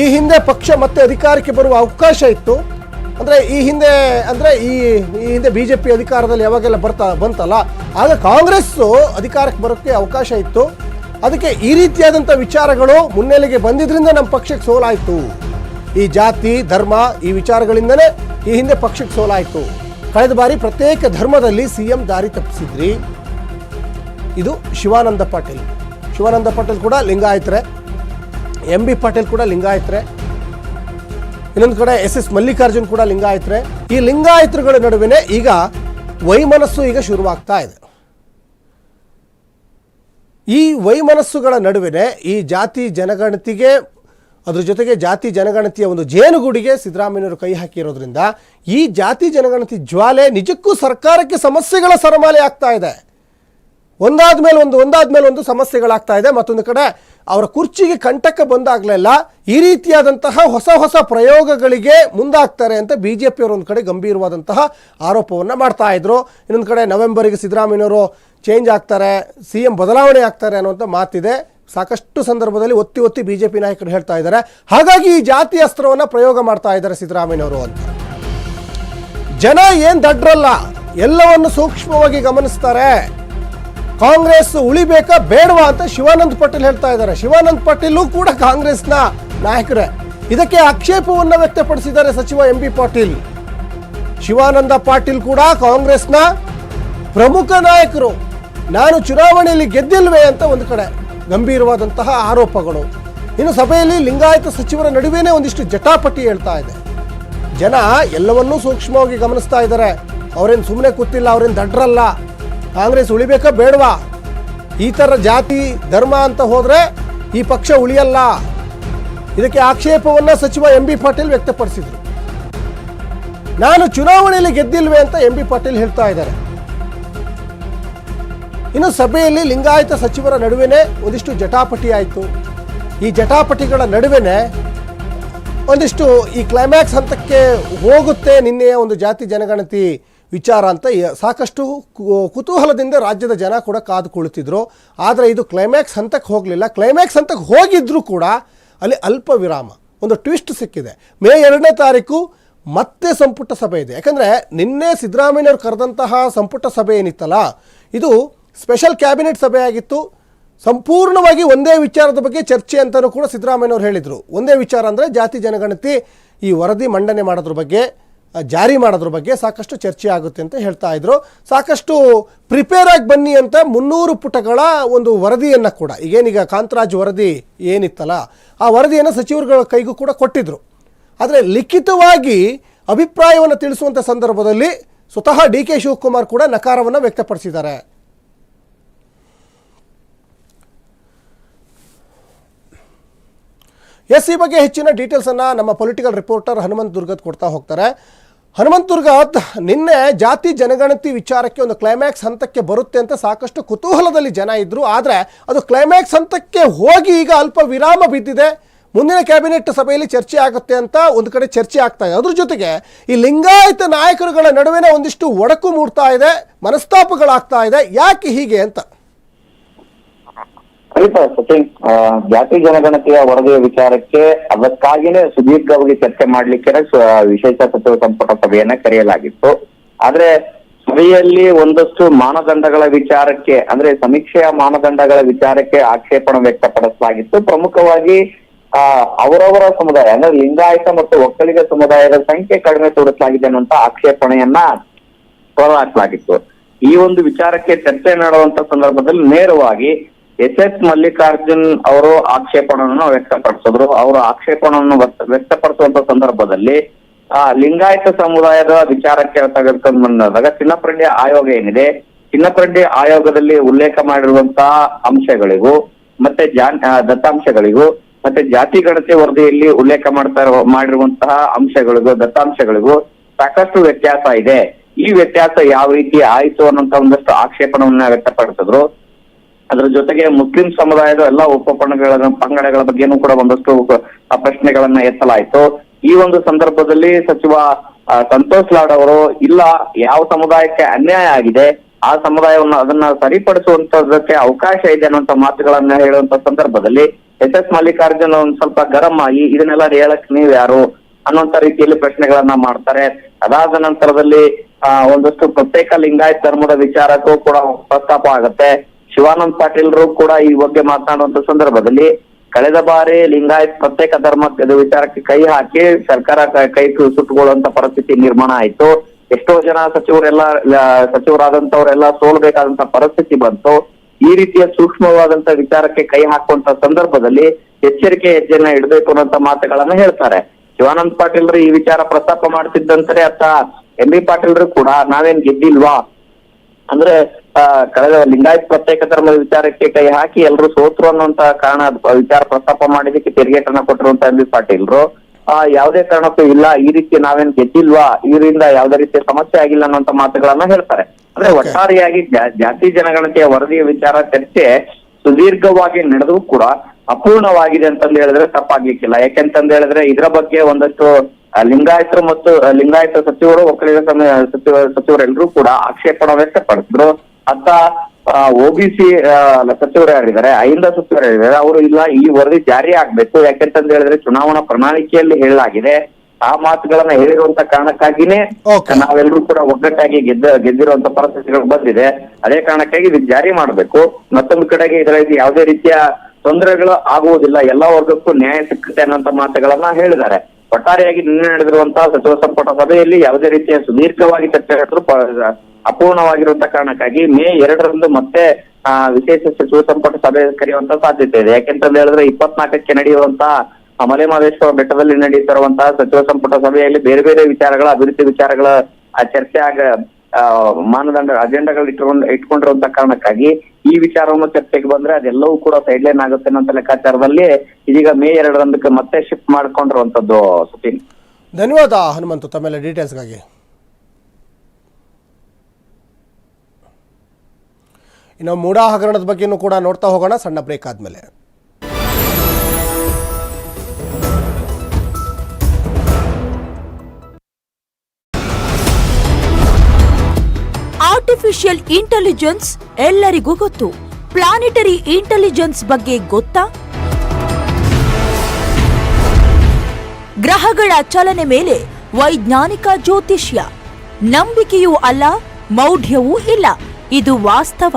ಈ ಹಿಂದೆ ಪಕ್ಷ ಮತ್ತೆ ಅಧಿಕಾರಕ್ಕೆ ಬರುವ ಅವಕಾಶ ಇತ್ತು. ಅಂದ್ರೆ ಈ ಹಿಂದೆ, ಅಂದರೆ ಈ ಈ ಹಿಂದೆ ಬಿ ಜೆ ಪಿ ಅಧಿಕಾರದಲ್ಲಿ ಯಾವಾಗೆಲ್ಲ ಬರ್ತಾ, ಬಂತಲ್ಲ, ಆಗ ಕಾಂಗ್ರೆಸ್ಸು ಅಧಿಕಾರಕ್ಕೆ ಬರೋಕ್ಕೆ ಅವಕಾಶ ಇತ್ತು. ಅದಕ್ಕೆ ಈ ರೀತಿಯಾದಂಥ ವಿಚಾರಗಳು ಮುನ್ನೆಲೆಗೆ ಬಂದಿದ್ದರಿಂದ ನಮ್ಮ ಪಕ್ಷಕ್ಕೆ ಸೋಲಾಯಿತು. ಈ ಜಾತಿ, ಧರ್ಮ, ಈ ವಿಚಾರಗಳಿಂದಲೇ ಈ ಹಿಂದೆ ಪಕ್ಷಕ್ಕೆ ಸೋಲಾಯಿತು. ಕಳೆದ ಬಾರಿ ಪ್ರತ್ಯೇಕ ಧರ್ಮದಲ್ಲಿ ಸಿ ಎಂ ದಾರಿ ತಪ್ಪಿಸಿದ್ರಿ. ಇದು ಶಿವಾನಂದ ಪಾಟೀಲ್. ಶಿವಾನಂದ ಪಾಟೀಲ್ ಕೂಡ ಲಿಂಗಾಯತ್ರೆ. ಎಂ ಬಿ ಪಾಟೀಲ್ ಕೂಡ ಲಿಂಗಾಯತರೆ. ಇನ್ನೊಂದು ಕಡೆ ಎಸ್ ಎಸ್ ಮಲ್ಲಿಕಾರ್ಜುನ್ ಕೂಡ ಲಿಂಗಾಯತ್ರೆ. ಈ ಲಿಂಗಾಯತರುಗಳ ನಡುವೆನೆ ಈಗ ವೈಮನಸ್ಸು ಈಗ ಶುರುವಾಗ್ತಾ ಇದೆ. ಈ ವೈಮನಸ್ಸುಗಳ ನಡುವೆನೆ ಈ ಜಾತಿ ಜನಗಣತಿಗೆ, ಅದ್ರ ಜೊತೆಗೆ ಜಾತಿ ಜನಗಣತಿಯ ಒಂದು ಜೇನುಗೂಡಿಗೆ ಸಿದ್ದರಾಮಯ್ಯವರು ಕೈ ಹಾಕಿರೋದ್ರಿಂದ ಈ ಜಾತಿ ಜನಗಣತಿ ಜ್ವಾಲೆ ನಿಜಕ್ಕೂ ಸರ್ಕಾರಕ್ಕೆ ಸಮಸ್ಯೆಗಳ ಸರಮಾಲೆ ಆಗ್ತಾ ಇದೆ. ಒಂದಾದ ಮೇಲೆ ಒಂದು ಒಂದಾದ ಮೇಲೆ ಒಂದು ಸಮಸ್ಯೆಗಳಾಗ್ತಾ ಇದೆ. ಮತ್ತೊಂದು ಕಡೆ ಅವರ ಕುರ್ಚಿಗೆ ಕಂಟಕ ಬಂದಾಗಲೆಲ್ಲ ಈ ರೀತಿಯಾದಂತಹ ಹೊಸ ಹೊಸ ಪ್ರಯೋಗಗಳಿಗೆ ಮುಂದಾಗ್ತಾರೆ ಅಂತ ಬಿ ಜೆ ಪಿಯವರು ಒಂದು ಕಡೆ ಗಂಭೀರವಾದಂತಹ ಆರೋಪವನ್ನು ಮಾಡ್ತಾ ಇದ್ರು. ಇನ್ನೊಂದು ಕಡೆ ನವೆಂಬರಿಗೆ ಸಿದ್ದರಾಮಯ್ಯವರು ಚೇಂಜ್ ಆಗ್ತಾರೆ ಸಿ ಎಂ ಬದಲಾವಣೆ ಆಗ್ತಾರೆ ಅನ್ನುವಂಥ ಮಾತಿದೆ. ಸಾಕಷ್ಟು ಸಂದರ್ಭದಲ್ಲಿ ಒತ್ತಿ ಒತ್ತಿ ಬಿ ಜೆ ಪಿ ನಾಯಕರು ಹೇಳ್ತಾ ಇದ್ದಾರೆ. ಹಾಗಾಗಿ ಈ ಜಾತಿ ಅಸ್ತ್ರವನ್ನು ಪ್ರಯೋಗ ಮಾಡ್ತಾ ಇದ್ದಾರೆ ಸಿದ್ದರಾಮಯ್ಯವರು ಅಂತ. ಜನ ಏನು ದಡ್ರಲ್ಲ, ಎಲ್ಲವನ್ನು ಸೂಕ್ಷ್ಮವಾಗಿ ಗಮನಿಸ್ತಾರೆ. ಕಾಂಗ್ರೆಸ್ ಉಳಿಬೇಕಾ ಬೇಡವಾ ಅಂತ ಶಿವಾನಂದ್ ಪಾಟೀಲ್ ಹೇಳ್ತಾ ಇದ್ದಾರೆ. ಶಿವಾನಂದ್ ಪಾಟೀಲು ಕೂಡ ಕಾಂಗ್ರೆಸ್ನ ನಾಯಕರೇ. ಇದಕ್ಕೆ ಆಕ್ಷೇಪವನ್ನು ವ್ಯಕ್ತಪಡಿಸಿದ್ದಾರೆ ಸಚಿವ ಎಂ ಬಿ ಪಾಟೀಲ್. ಶಿವಾನಂದ ಪಾಟೀಲ್ ಕೂಡ ಕಾಂಗ್ರೆಸ್ನ ಪ್ರಮುಖ ನಾಯಕರು. ನಾನು ಚುನಾವಣೆಯಲ್ಲಿ ಗೆದ್ದಿಲ್ವೇ ಅಂತ ಒಂದು ಕಡೆ ಗಂಭೀರವಾದಂತಹ ಆರೋಪಗಳು. ಇನ್ನು ಸಭೆಯಲ್ಲಿ ಲಿಂಗಾಯತ ಸಚಿವರ ನಡುವೆನೇ ಒಂದಿಷ್ಟು ಜಟಾಪಟಿ ಹೇಳ್ತಾ ಇದೆ. ಜನ ಎಲ್ಲವನ್ನೂ ಸೂಕ್ಷ್ಮವಾಗಿ ಗಮನಿಸ್ತಾ ಇದ್ದಾರೆ. ಅವರೇನು ಸುಮ್ಮನೆ ಕೂತಿಲ್ಲ, ಅವರೇನು ದಡ್ರಲ್ಲ. ಕಾಂಗ್ರೆಸ್ ಉಳಿಬೇಕಾ ಬೇಡವಾ? ಈ ಥರ ಜಾತಿ, ಧರ್ಮ ಅಂತ ಹೋದರೆ ಈ ಪಕ್ಷ ಉಳಿಯಲ್ಲ. ಇದಕ್ಕೆ ಆಕ್ಷೇಪವನ್ನ ಸಚಿವ ಎಂ ಬಿ ಪಾಟೀಲ್ ವ್ಯಕ್ತಪಡಿಸಿದ್ರು. ನಾನು ಚುನಾವಣೆಯಲ್ಲಿ ಗೆದ್ದಿಲ್ವೇ ಅಂತ ಎಂ ಬಿ ಪಾಟೀಲ್ ಹೇಳ್ತಾ ಇದ್ದಾರೆ. ಇನ್ನು ಸಭೆಯಲ್ಲಿ ಲಿಂಗಾಯತ ಸಚಿವರ ನಡುವೆನೇ ಒಂದಿಷ್ಟು ಜಟಾಪಟಿ ಆಯಿತು. ಈ ಜಟಾಪಟಿಗಳ ನಡುವೆನೇ ಒಂದಿಷ್ಟು ಈ ಕ್ಲೈಮ್ಯಾಕ್ಸ್ ಹಂತಕ್ಕೆ ಹೋಗುತ್ತೆ ನಿನ್ನೆಯ ಒಂದು ಜಾತಿ ಜನಗಣತಿ. ವಿಚಾರ ಅಂತ ಸಾಕಷ್ಟು ಕುತೂಹಲದಿಂದ ರಾಜ್ಯದ ಜನ ಕೂಡ ಕಾದು ಆದರೆ ಇದು ಕ್ಲೈಮ್ಯಾಕ್ಸ್ ಹಂತಕ್ಕೆ ಹೋಗಲಿಲ್ಲ. ಕ್ಲೈಮ್ಯಾಕ್ಸ್ ಹಂತಕ್ಕೆ ಹೋಗಿದ್ರೂ ಕೂಡ ಅಲ್ಲಿ ಅಲ್ಪ ವಿರಾಮ, ಒಂದು ಟ್ವಿಸ್ಟ್ ಸಿಕ್ಕಿದೆ. ಮೇ ಎರಡನೇ ತಾರೀಕು ಮತ್ತೆ ಸಂಪುಟ ಸಭೆ ಇದೆ. ಯಾಕಂದರೆ ನಿನ್ನೆ ಸಿದ್ದರಾಮಯ್ಯವ್ರು ಕರೆದಂತಹ ಸಂಪುಟ ಸಭೆ ಏನಿತ್ತಲ್ಲ, ಇದು ಸ್ಪೆಷಲ್ ಕ್ಯಾಬಿನೆಟ್ ಸಭೆ ಆಗಿತ್ತು ಸಂಪೂರ್ಣವಾಗಿ ಒಂದೇ ವಿಚಾರದ ಬಗ್ಗೆ ಚರ್ಚೆ ಅಂತಲೂ ಕೂಡ ಸಿದ್ದರಾಮಯ್ಯವರು ಹೇಳಿದರು. ಒಂದೇ ವಿಚಾರ ಅಂದರೆ ಜಾತಿ, ಜನಗಣತಿ, ಈ ವರದಿ ಮಂಡನೆ ಮಾಡೋದ್ರ ಬಗ್ಗೆ. ಜಾರಿ ಮಾಡೋದ್ರ ಬಗ್ಗೆ ಸಾಕಷ್ಟು ಚರ್ಚೆ ಆಗುತ್ತೆ ಅಂತ ಹೇಳ್ತಾ ಇದ್ರು. ಸಾಕಷ್ಟು ಪ್ರಿಪೇರ್ ಆಗಿ ಬನ್ನಿ ಅಂತ ಮುನ್ನೂರು ಪುಟಗಳ ಒಂದು ವರದಿಯನ್ನು ಕೂಡ, ಈಗೇನೀಗ ಕಾಂತರಾಜ್ ವರದಿ ಏನಿತ್ತಲ್ಲ, ಆ ವರದಿಯನ್ನು ಸಚಿವರುಗಳ ಕೈಗೂ ಕೂಡ ಕೊಟ್ಟಿದ್ರು. ಆದರೆ ಲಿಖಿತವಾಗಿ ಅಭಿಪ್ರಾಯವನ್ನು ತಿಳಿಸುವಂಥ ಸಂದರ್ಭದಲ್ಲಿ ಸ್ವತಃ ಡಿ ಕೆ ಶಿವಕುಮಾರ್ ಕೂಡ ನಕಾರವನ್ನು ವ್ಯಕ್ತಪಡಿಸಿದ್ದಾರೆ. ಎಸ್ ಈ ಬಗ್ಗೆ ಹೆಚ್ಚಿನ ಡೀಟೇಲ್ಸನ್ನು ನಮ್ಮ ಪೊಲಿಟಿಕಲ್ ರಿಪೋರ್ಟರ್ ಹನುಮಂತ್ ದುರ್ಗದ್ ಕೊಡ್ತಾ ಹೋಗ್ತಾರೆ. ಹನುಮಂತ್ ದುರ್ಗತ್ ನಿನ್ನೆ ಜಾತಿ ಜನಗಣತಿ ವಿಚಾರಕ್ಕೆ ಒಂದು ಕ್ಲೈಮ್ಯಾಕ್ಸ್ ಹಂತಕ್ಕೆ ಬರುತ್ತೆ ಅಂತ ಸಾಕಷ್ಟು ಕುತೂಹಲದಲ್ಲಿ ಜನ ಇದ್ರು. ಆದರೆ ಅದು ಕ್ಲೈಮ್ಯಾಕ್ಸ್ ಹಂತಕ್ಕೆ ಹೋಗಿ ಈಗ ಅಲ್ಪ ವಿರಾಮ ಬಿದ್ದಿದೆ. ಮುಂದಿನ ಕ್ಯಾಬಿನೆಟ್ ಸಭೆಯಲ್ಲಿ ಚರ್ಚೆ ಆಗುತ್ತೆ ಅಂತ ಒಂದು ಕಡೆ ಚರ್ಚೆ ಆಗ್ತಾ ಇದೆ. ಅದ್ರ ಜೊತೆಗೆ ಈ ಲಿಂಗಾಯತ ನಾಯಕರುಗಳ ನಡುವೆ ಒಂದಿಷ್ಟು ಒಡಕು ಮೂಡ್ತಾ ಇದೆ. ಮನಸ್ತಾಪಗಳಾಗ್ತಾ ಇದೆ. ಯಾಕೆ ಹೀಗೆ ಅಂತ? ಖಂಡಿತ ಸಚಿನ್ ಜಾತಿ ಜನಗಣತಿಯ ವರದಿಯ ವಿಚಾರಕ್ಕೆ ಅದಕ್ಕಾಗಿನೇ ಸುದೀರ್ಘವಾಗಿ ಚರ್ಚೆ ಮಾಡ್ಲಿಕ್ಕೆ ವಿಶೇಷ ಸಚಿವ ಸಂಪುಟ ಸಭೆಯನ್ನ ಕರೆಯಲಾಗಿತ್ತು. ಆದ್ರೆ ಸಭೆಯಲ್ಲಿ ಒಂದಷ್ಟು ಮಾನದಂಡಗಳ ವಿಚಾರಕ್ಕೆ, ಅಂದ್ರೆ ಸಮೀಕ್ಷೆಯ ಮಾನದಂಡಗಳ ವಿಚಾರಕ್ಕೆ ಆಕ್ಷೇಪಣೆ ವ್ಯಕ್ತಪಡಿಸಲಾಗಿತ್ತು. ಪ್ರಮುಖವಾಗಿ, ಆ, ಅವರವರ ಸಮುದಾಯ, ಅಂದ್ರೆ ಲಿಂಗಾಯತ ಮತ್ತು ಒಕ್ಕಲಿಗ ಸಮುದಾಯದ ಸಂಖ್ಯೆ ಕಡಿಮೆ ತೋರಿಸಲಾಗಿದೆ ಅನ್ನುವಂತ ಆಕ್ಷೇಪಣೆಯನ್ನ ಹೊರಹಾಕಲಾಗಿತ್ತು ಈ ಒಂದು ವಿಚಾರಕ್ಕೆ ಚರ್ಚೆ ಮಾಡುವಂತ ಸಂದರ್ಭದಲ್ಲಿ ನೇರವಾಗಿ ಎಸ್ ಎಸ್ ಮಲ್ಲಿಕಾರ್ಜುನ್ ಅವರು ಆಕ್ಷೇಪಣವನ್ನು ವ್ಯಕ್ತಪಡಿಸಿದ್ರು. ಅವರು ಆಕ್ಷೇಪಣವನ್ನು ವ್ಯಕ್ತ- ವ್ಯಕ್ತಪಡಿಸುವಂತ ಸಂದರ್ಭದಲ್ಲಿ ಆ ಲಿಂಗಾಯತ ಸಮುದಾಯದ ವಿಚಾರಕ್ಕೆ ತೆಗೆದುಕೊಂಡು ಬಂದಾಗ ಚಿನ್ನಪ್ರಣ್ಯ ಆಯೋಗ ಏನಿದೆ? ಚಿನ್ನಪ್ರಣ್ಯ ಆಯೋಗದಲ್ಲಿ ಉಲ್ಲೇಖ ಮಾಡಿರುವಂತಹ ಅಂಶಗಳಿಗೂ ಮತ್ತೆ ಆ, ದತ್ತಾಂಶಗಳಿಗೂ ಮತ್ತೆ ಜಾತಿ ಗಣತಿ ವರದಿಯಲ್ಲಿ ಉಲ್ಲೇಖ ಮಾಡ್ತಾ ಮಾಡಿರುವಂತಹ ಅಂಶಗಳಿಗೂ ದತ್ತಾಂಶಗಳಿಗೂ ಸಾಕಷ್ಟು ವ್ಯತ್ಯಾಸ ಇದೆ. ಈ ವ್ಯತ್ಯಾಸ ಯಾವ ರೀತಿ ಆಯಿತು ಅನ್ನೋಂತ ಒಂದಷ್ಟು ಆಕ್ಷೇಪಣವನ್ನ ವ್ಯಕ್ತಪಡಿಸಿದ್ರು. ಅದ್ರ ಜೊತೆಗೆ ಮುಸ್ಲಿಂ ಸಮುದಾಯದ ಎಲ್ಲಾ ಉಪಕರಣಗಳ ಪಂಗಡಗಳ ಬಗ್ಗೆನೂ ಕೂಡ ಒಂದಷ್ಟು ಪ್ರಶ್ನೆಗಳನ್ನ ಎತ್ತಲಾಯಿತು. ಈ ಒಂದು ಸಂದರ್ಭದಲ್ಲಿ ಸಚಿವ ಸಂತೋಷ್ ಲಾಡ್ ಅವರು, ಇಲ್ಲ, ಯಾವ ಸಮುದಾಯಕ್ಕೆ ಅನ್ಯಾಯ ಆಗಿದೆ, ಆ ಸಮುದಾಯವನ್ನು ಅದನ್ನ ಸರಿಪಡಿಸುವಂತದಕ್ಕೆ ಅವಕಾಶ ಇದೆ ಅನ್ನುವಂತ ಮಾತುಗಳನ್ನ ಹೇಳುವಂತ ಸಂದರ್ಭದಲ್ಲಿ ಎಸ್ ಎಸ್ ಮಲ್ಲಿಕಾರ್ಜುನ್ ಒಂದ್ ಸ್ವಲ್ಪ ಗರಂ ಆಗಿ, ಇದನ್ನೆಲ್ಲ ಹೇಳಕ್ ನೀವ್ ಯಾರು ಅನ್ನುವಂತ ರೀತಿಯಲ್ಲಿ ಪ್ರಶ್ನೆಗಳನ್ನ ಮಾಡ್ತಾರೆ. ಅದಾದ ನಂತರದಲ್ಲಿ ಒಂದಷ್ಟು ಪ್ರತ್ಯೇಕ ಲಿಂಗಾಯತ್ ಧರ್ಮದ ವಿಚಾರಕ್ಕೂ ಕೂಡ ಪ್ರಸ್ತಾಪ ಆಗುತ್ತೆ. ಶಿವಾನಂದ್ ಪಾಟೀಲ್ರು ಕೂಡ ಈ ಬಗ್ಗೆ ಮಾತನಾಡುವಂತ ಸಂದರ್ಭದಲ್ಲಿ ಕಳೆದ ಬಾರಿ ಲಿಂಗಾಯತ್ ಪ್ರತ್ಯೇಕ ಧರ್ಮ ವಿಚಾರಕ್ಕೆ ಕೈ ಹಾಕಿ ಸರ್ಕಾರ ಕ- ಸುಟ್ಟುಕೊಳ್ಳುವಂತ ಪರಿಸ್ಥಿತಿ ನಿರ್ಮಾಣ ಆಯ್ತು. ಎಷ್ಟೋ ಜನ ಸಚಿವರೆಲ್ಲ ಸಚಿವರಾದಂತವರೆಲ್ಲ ಸೋಲ್ಬೇಕಾದಂತ ಪರಿಸ್ಥಿತಿ ಬಂತು. ಈ ರೀತಿಯ ಸೂಕ್ಷ್ಮವಾದಂತ ವಿಚಾರಕ್ಕೆ ಕೈ ಹಾಕುವಂತ ಸಂದರ್ಭದಲ್ಲಿ ಎಚ್ಚರಿಕೆ ಹೆಜ್ಜೆನ ಇಡಬೇಕು ಅನ್ನೋಂತ ಮಾತುಗಳನ್ನ ಹೇಳ್ತಾರೆ. ಶಿವಾನಂದ್ ಪಾಟೀಲ್ರು ಈ ವಿಚಾರ ಪ್ರಸ್ತಾಪ ಮಾಡ್ತಿದ್ದಂತಾರೆ ಅತ್ತ ಎಂ ಬಿ ಪಾಟೀಲ್ರು ಕೂಡ ನಾವೇನ್ ಗೆದ್ದಿಲ್ವಾ? ಅಂದ್ರೆ ಆ, ಕಳೆದ ಲಿಂಗಾಯತ್ ಪ್ರತ್ಯೇಕ ಧರ್ಮದ ವಿಚಾರಕ್ಕೆ ಕೈ ಹಾಕಿ ಎಲ್ಲರೂ ಸೋತ್ರು ಅನ್ನುವಂತ ಕಾರಣ ವಿಚಾರ ಪ್ರಸ್ತಾಪ ಮಾಡಿದಕ್ಕೆ ತಿರುಗೇಟನ್ನ ಕೊಟ್ಟಿರುವಂತ ಎಂ ಬಿ ಪಾಟೀಲ್ರು. ಆ ಯಾವುದೇ ಕಾರಣಕ್ಕೂ ಇಲ್ಲ ಈ ರೀತಿ ನಾವೇನ್ ಗೆದ್ದಿಲ್ವಾ? ಇದರಿಂದ ಯಾವುದೇ ರೀತಿಯ ಸಮಸ್ಯೆ ಆಗಿಲ್ಲ ಅನ್ನುವಂತ ಮಾತುಗಳನ್ನ ಹೇಳ್ತಾರೆ. ಅಂದ್ರೆ. ಒಟ್ಟಾರೆಯಾಗಿ ಜಾತಿ ಜನಗಣತಿಯ ವರದಿಯ ವಿಚಾರ ಚರ್ಚೆ ಸುದೀರ್ಘವಾಗಿ ನಡೆದು ಕೂಡ ಅಪೂರ್ಣವಾಗಿದೆ ಅಂತಂದು ಹೇಳಿದ್ರೆ ತಪ್ಪಾಗ್ಲಿಕ್ಕಿಲ್ಲ. ಯಾಕೆಂತಂದು ಹೇಳಿದ್ರೆ ಇದರ ಬಗ್ಗೆ ಒಂದಷ್ಟು ಲಿಂಗಾಯತರು ಮತ್ತು ಲಿಂಗಾಯತ ಸಚಿವರು ಒಕ್ಕಲಿಗ ಸಚಿವ ಸಚಿವರೆಲ್ಲರೂ ಕೂಡ ಆಕ್ಷೇಪಣ ವ್ಯಕ್ತಪಡಿಸಿದ್ರು. ಅತ್ತ ಒಬಿಸಿ ಸಚಿವರು ಯಾರಿದ್ದಾರೆ ಅಹಿಂದ ಸಚಿವರು ಯಾರಿದ್ದಾರೆ ಅವರು ಇಲ್ಲ ಈ ವರದಿ ಜಾರಿ ಆಗ್ಬೇಕು. ಯಾಕೆಂತಂದ ಹೇಳಿದ್ರೆ ಚುನಾವಣಾ ಪ್ರಣಾಳಿಕೆಯಲ್ಲಿ ಹೇಳಲಾಗಿದೆ. ಆ ಮಾತುಗಳನ್ನ ಹೇಳಿರುವಂತ ಕಾರಣಕ್ಕಾಗಿನೇ. ನಾವೆಲ್ಲರೂ ಕೂಡ ಒಗ್ಗಟ್ಟಾಗಿ ಗೆದ್ದ ಗೆದ್ದಿರುವಂತ ಪರಿಸ್ಥಿತಿಗಳು ಬಂದಿದೆ. ಅದೇ ಕಾರಣಕ್ಕಾಗಿ ಇದು ಜಾರಿ ಮಾಡಬೇಕು. ಮತ್ತೊಂದು ಕಡೆಗೆ ಇದರಲ್ಲಿ ಯಾವುದೇ ರೀತಿಯ ತೊಂದರೆಗಳು ಆಗುವುದಿಲ್ಲ. ಎಲ್ಲಾ ವರ್ಗಕ್ಕೂ ನ್ಯಾಯ ಸಿಕ್ಕುತ್ತೆ ಅನ್ನೋಂತ ಮಾತುಗಳನ್ನ ಹೇಳಿದ್ದಾರೆ. ಒಟ್ಟಾರೆಯಾಗಿ ನಿನ್ನೆ ನಡೆದಿರುವಂತಹ ಸಚಿವ ಸಂಪುಟ ಸಭೆಯಲ್ಲಿ ಯಾವುದೇ ರೀತಿಯ ಸುದೀರ್ಘವಾಗಿ ಚರ್ಚೆ ನಡೆದ್ರು ಅಪೂರ್ಣವಾಗಿರುವಂತಹ ಅಪೂರ್ಣವಾಗಿರುವಂತ ಕಾರಣಕ್ಕಾಗಿ ಮೇ ಎರಡರಂದು ಮತ್ತೆ ವಿಶೇಷ ಸಚಿವ ಸಂಪುಟ ಸಭೆ ಕರೆಯುವಂತ ಸಾಧ್ಯತೆ ಇದೆ. ಯಾಕೆಂತಂದು ಹೇಳಿದ್ರೆ ಇಪ್ಪತ್ನಾಲ್ಕಕ್ಕೆ ನಡೆಯುವಂತಹ ಮಲೆಮಹದೇಶ್ವರ ಬೆಟ್ಟದಲ್ಲಿ ನಡೆಯುತ್ತಿರುವಂತಹ ಸಚಿವ ಸಂಪುಟ ಸಭೆಯಲ್ಲಿ ಬೇರೆ ಬೇರೆ ವಿಚಾರಗಳ, ಅಭಿವೃದ್ಧಿ ವಿಚಾರಗಳ ಚರ್ಚೆ ಆಗ ಮಾನದಂಡ, ಅಜೆಂಡಾಗಳು ಇಟ್ಕೊಂಡು, ಇಟ್ಕೊಂಡಿರುವಂತ ಕಾರಣಕ್ಕಾಗಿ ಈ ವಿಚಾರವನ್ನು ಚರ್ಚೆಗೆ ಬಂದ್ರೆ ಅದೆಲ್ಲವೂ ಕೂಡ ಸೈಡ್ ಲೈನ್ ಆಗುತ್ತೆ ಅನ್ನೋ ಲೆಕ್ಕಾಚಾರದಲ್ಲಿ ಇದೀಗ ಮೇ ಎರಡರಂದಕ್ಕೆ ಮತ್ತೆ ಶಿಫ್ಟ್ ಮಾಡ್ಕೊಂಡಿರುವಂತದ್ದು ಸುತೀನ್ ಧನ್ಯವಾದ ಹನುಮಂತು ತಮ್ಮೆಲ್ಲ ಡೀಟೇಲ್ಸ್ಗಾಗಿ ಇನ್ನು ಮೂಡಾ ಹಗರಣದ ಬಗ್ಗೆನೂ ಕೂಡ ನೋಡ್ತಾ ಹೋಗೋಣ, ಸಣ್ಣ ಬ್ರೇಕ್ ಆದಮೇಲೆ. ಆರ್ಟಿಫಿಷಿಯಲ್ ಇಂಟೆಲಿಜೆನ್ಸ್ ಎಲ್ಲರಿಗೂ ಗೊತ್ತು. ಪ್ಲಾನೆಟರಿ ಇಂಟೆಲಿಜೆನ್ಸ್ ಬಗ್ಗೆ ಗೊತ್ತಾ? ಗ್ರಹಗಳ ಚಲನೆ ಮೇಲೆ ವೈಜ್ಞಾನಿಕ ಜ್ಯೋತಿಷ್ಯ. ನಂಬಿಕೆಯೂ ಅಲ್ಲ, ಮೌಢ್ಯವೂ ಇಲ್ಲ. ಇದು ವಾಸ್ತವ.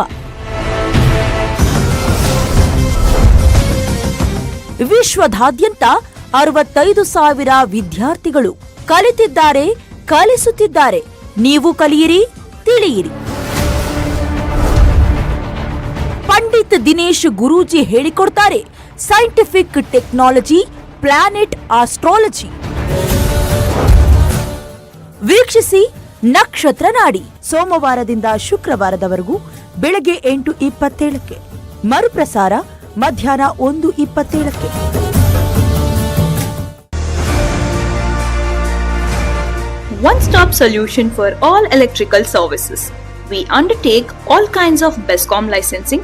ವಿಶ್ವದಾದ್ಯಂತ ಅರವತ್ತೈದು ಸಾವಿರ ವಿದ್ಯಾರ್ಥಿಗಳು ಕಲಿತಿದ್ದಾರೆ, ಕಲಿಸುತ್ತಿದ್ದಾರೆ. ನೀವು ಕಲಿಯಿರಿ, ತಿಳಿಯಿರಿ. ಪಂಡಿತ್ ದಿನೇಶ್ ಗುರೂಜಿ ಹೇಳಿಕೊಡ್ತಾರೆ ಸೈಂಟಿಫಿಕ್ ಟೆಕ್ನಾಲಜಿ ಪ್ಲಾನೆಟ್ ಆಸ್ಟ್ರಾಲಜಿ ವೀಕ್ಷಿಸಿ ನಕ್ಷತ್ರ ನಾಡಿ. ಸೋಮವಾರದಿಂದ ಶುಕ್ರವಾರದವರೆಗೂ ಬೆಳಗ್ಗೆ ಎಂಟು ಇಪ್ಪತ್ತೇಳಕ್ಕೆ ಮರುಪ್ರಸಾರ ಮಧ್ಯಾಹ್ನ ಒಂದು ಇಪ್ಪತ್ತೇಳಕ್ಕೆ. One stop solution for all electrical services. We undertake all kinds of BESCOM licensing,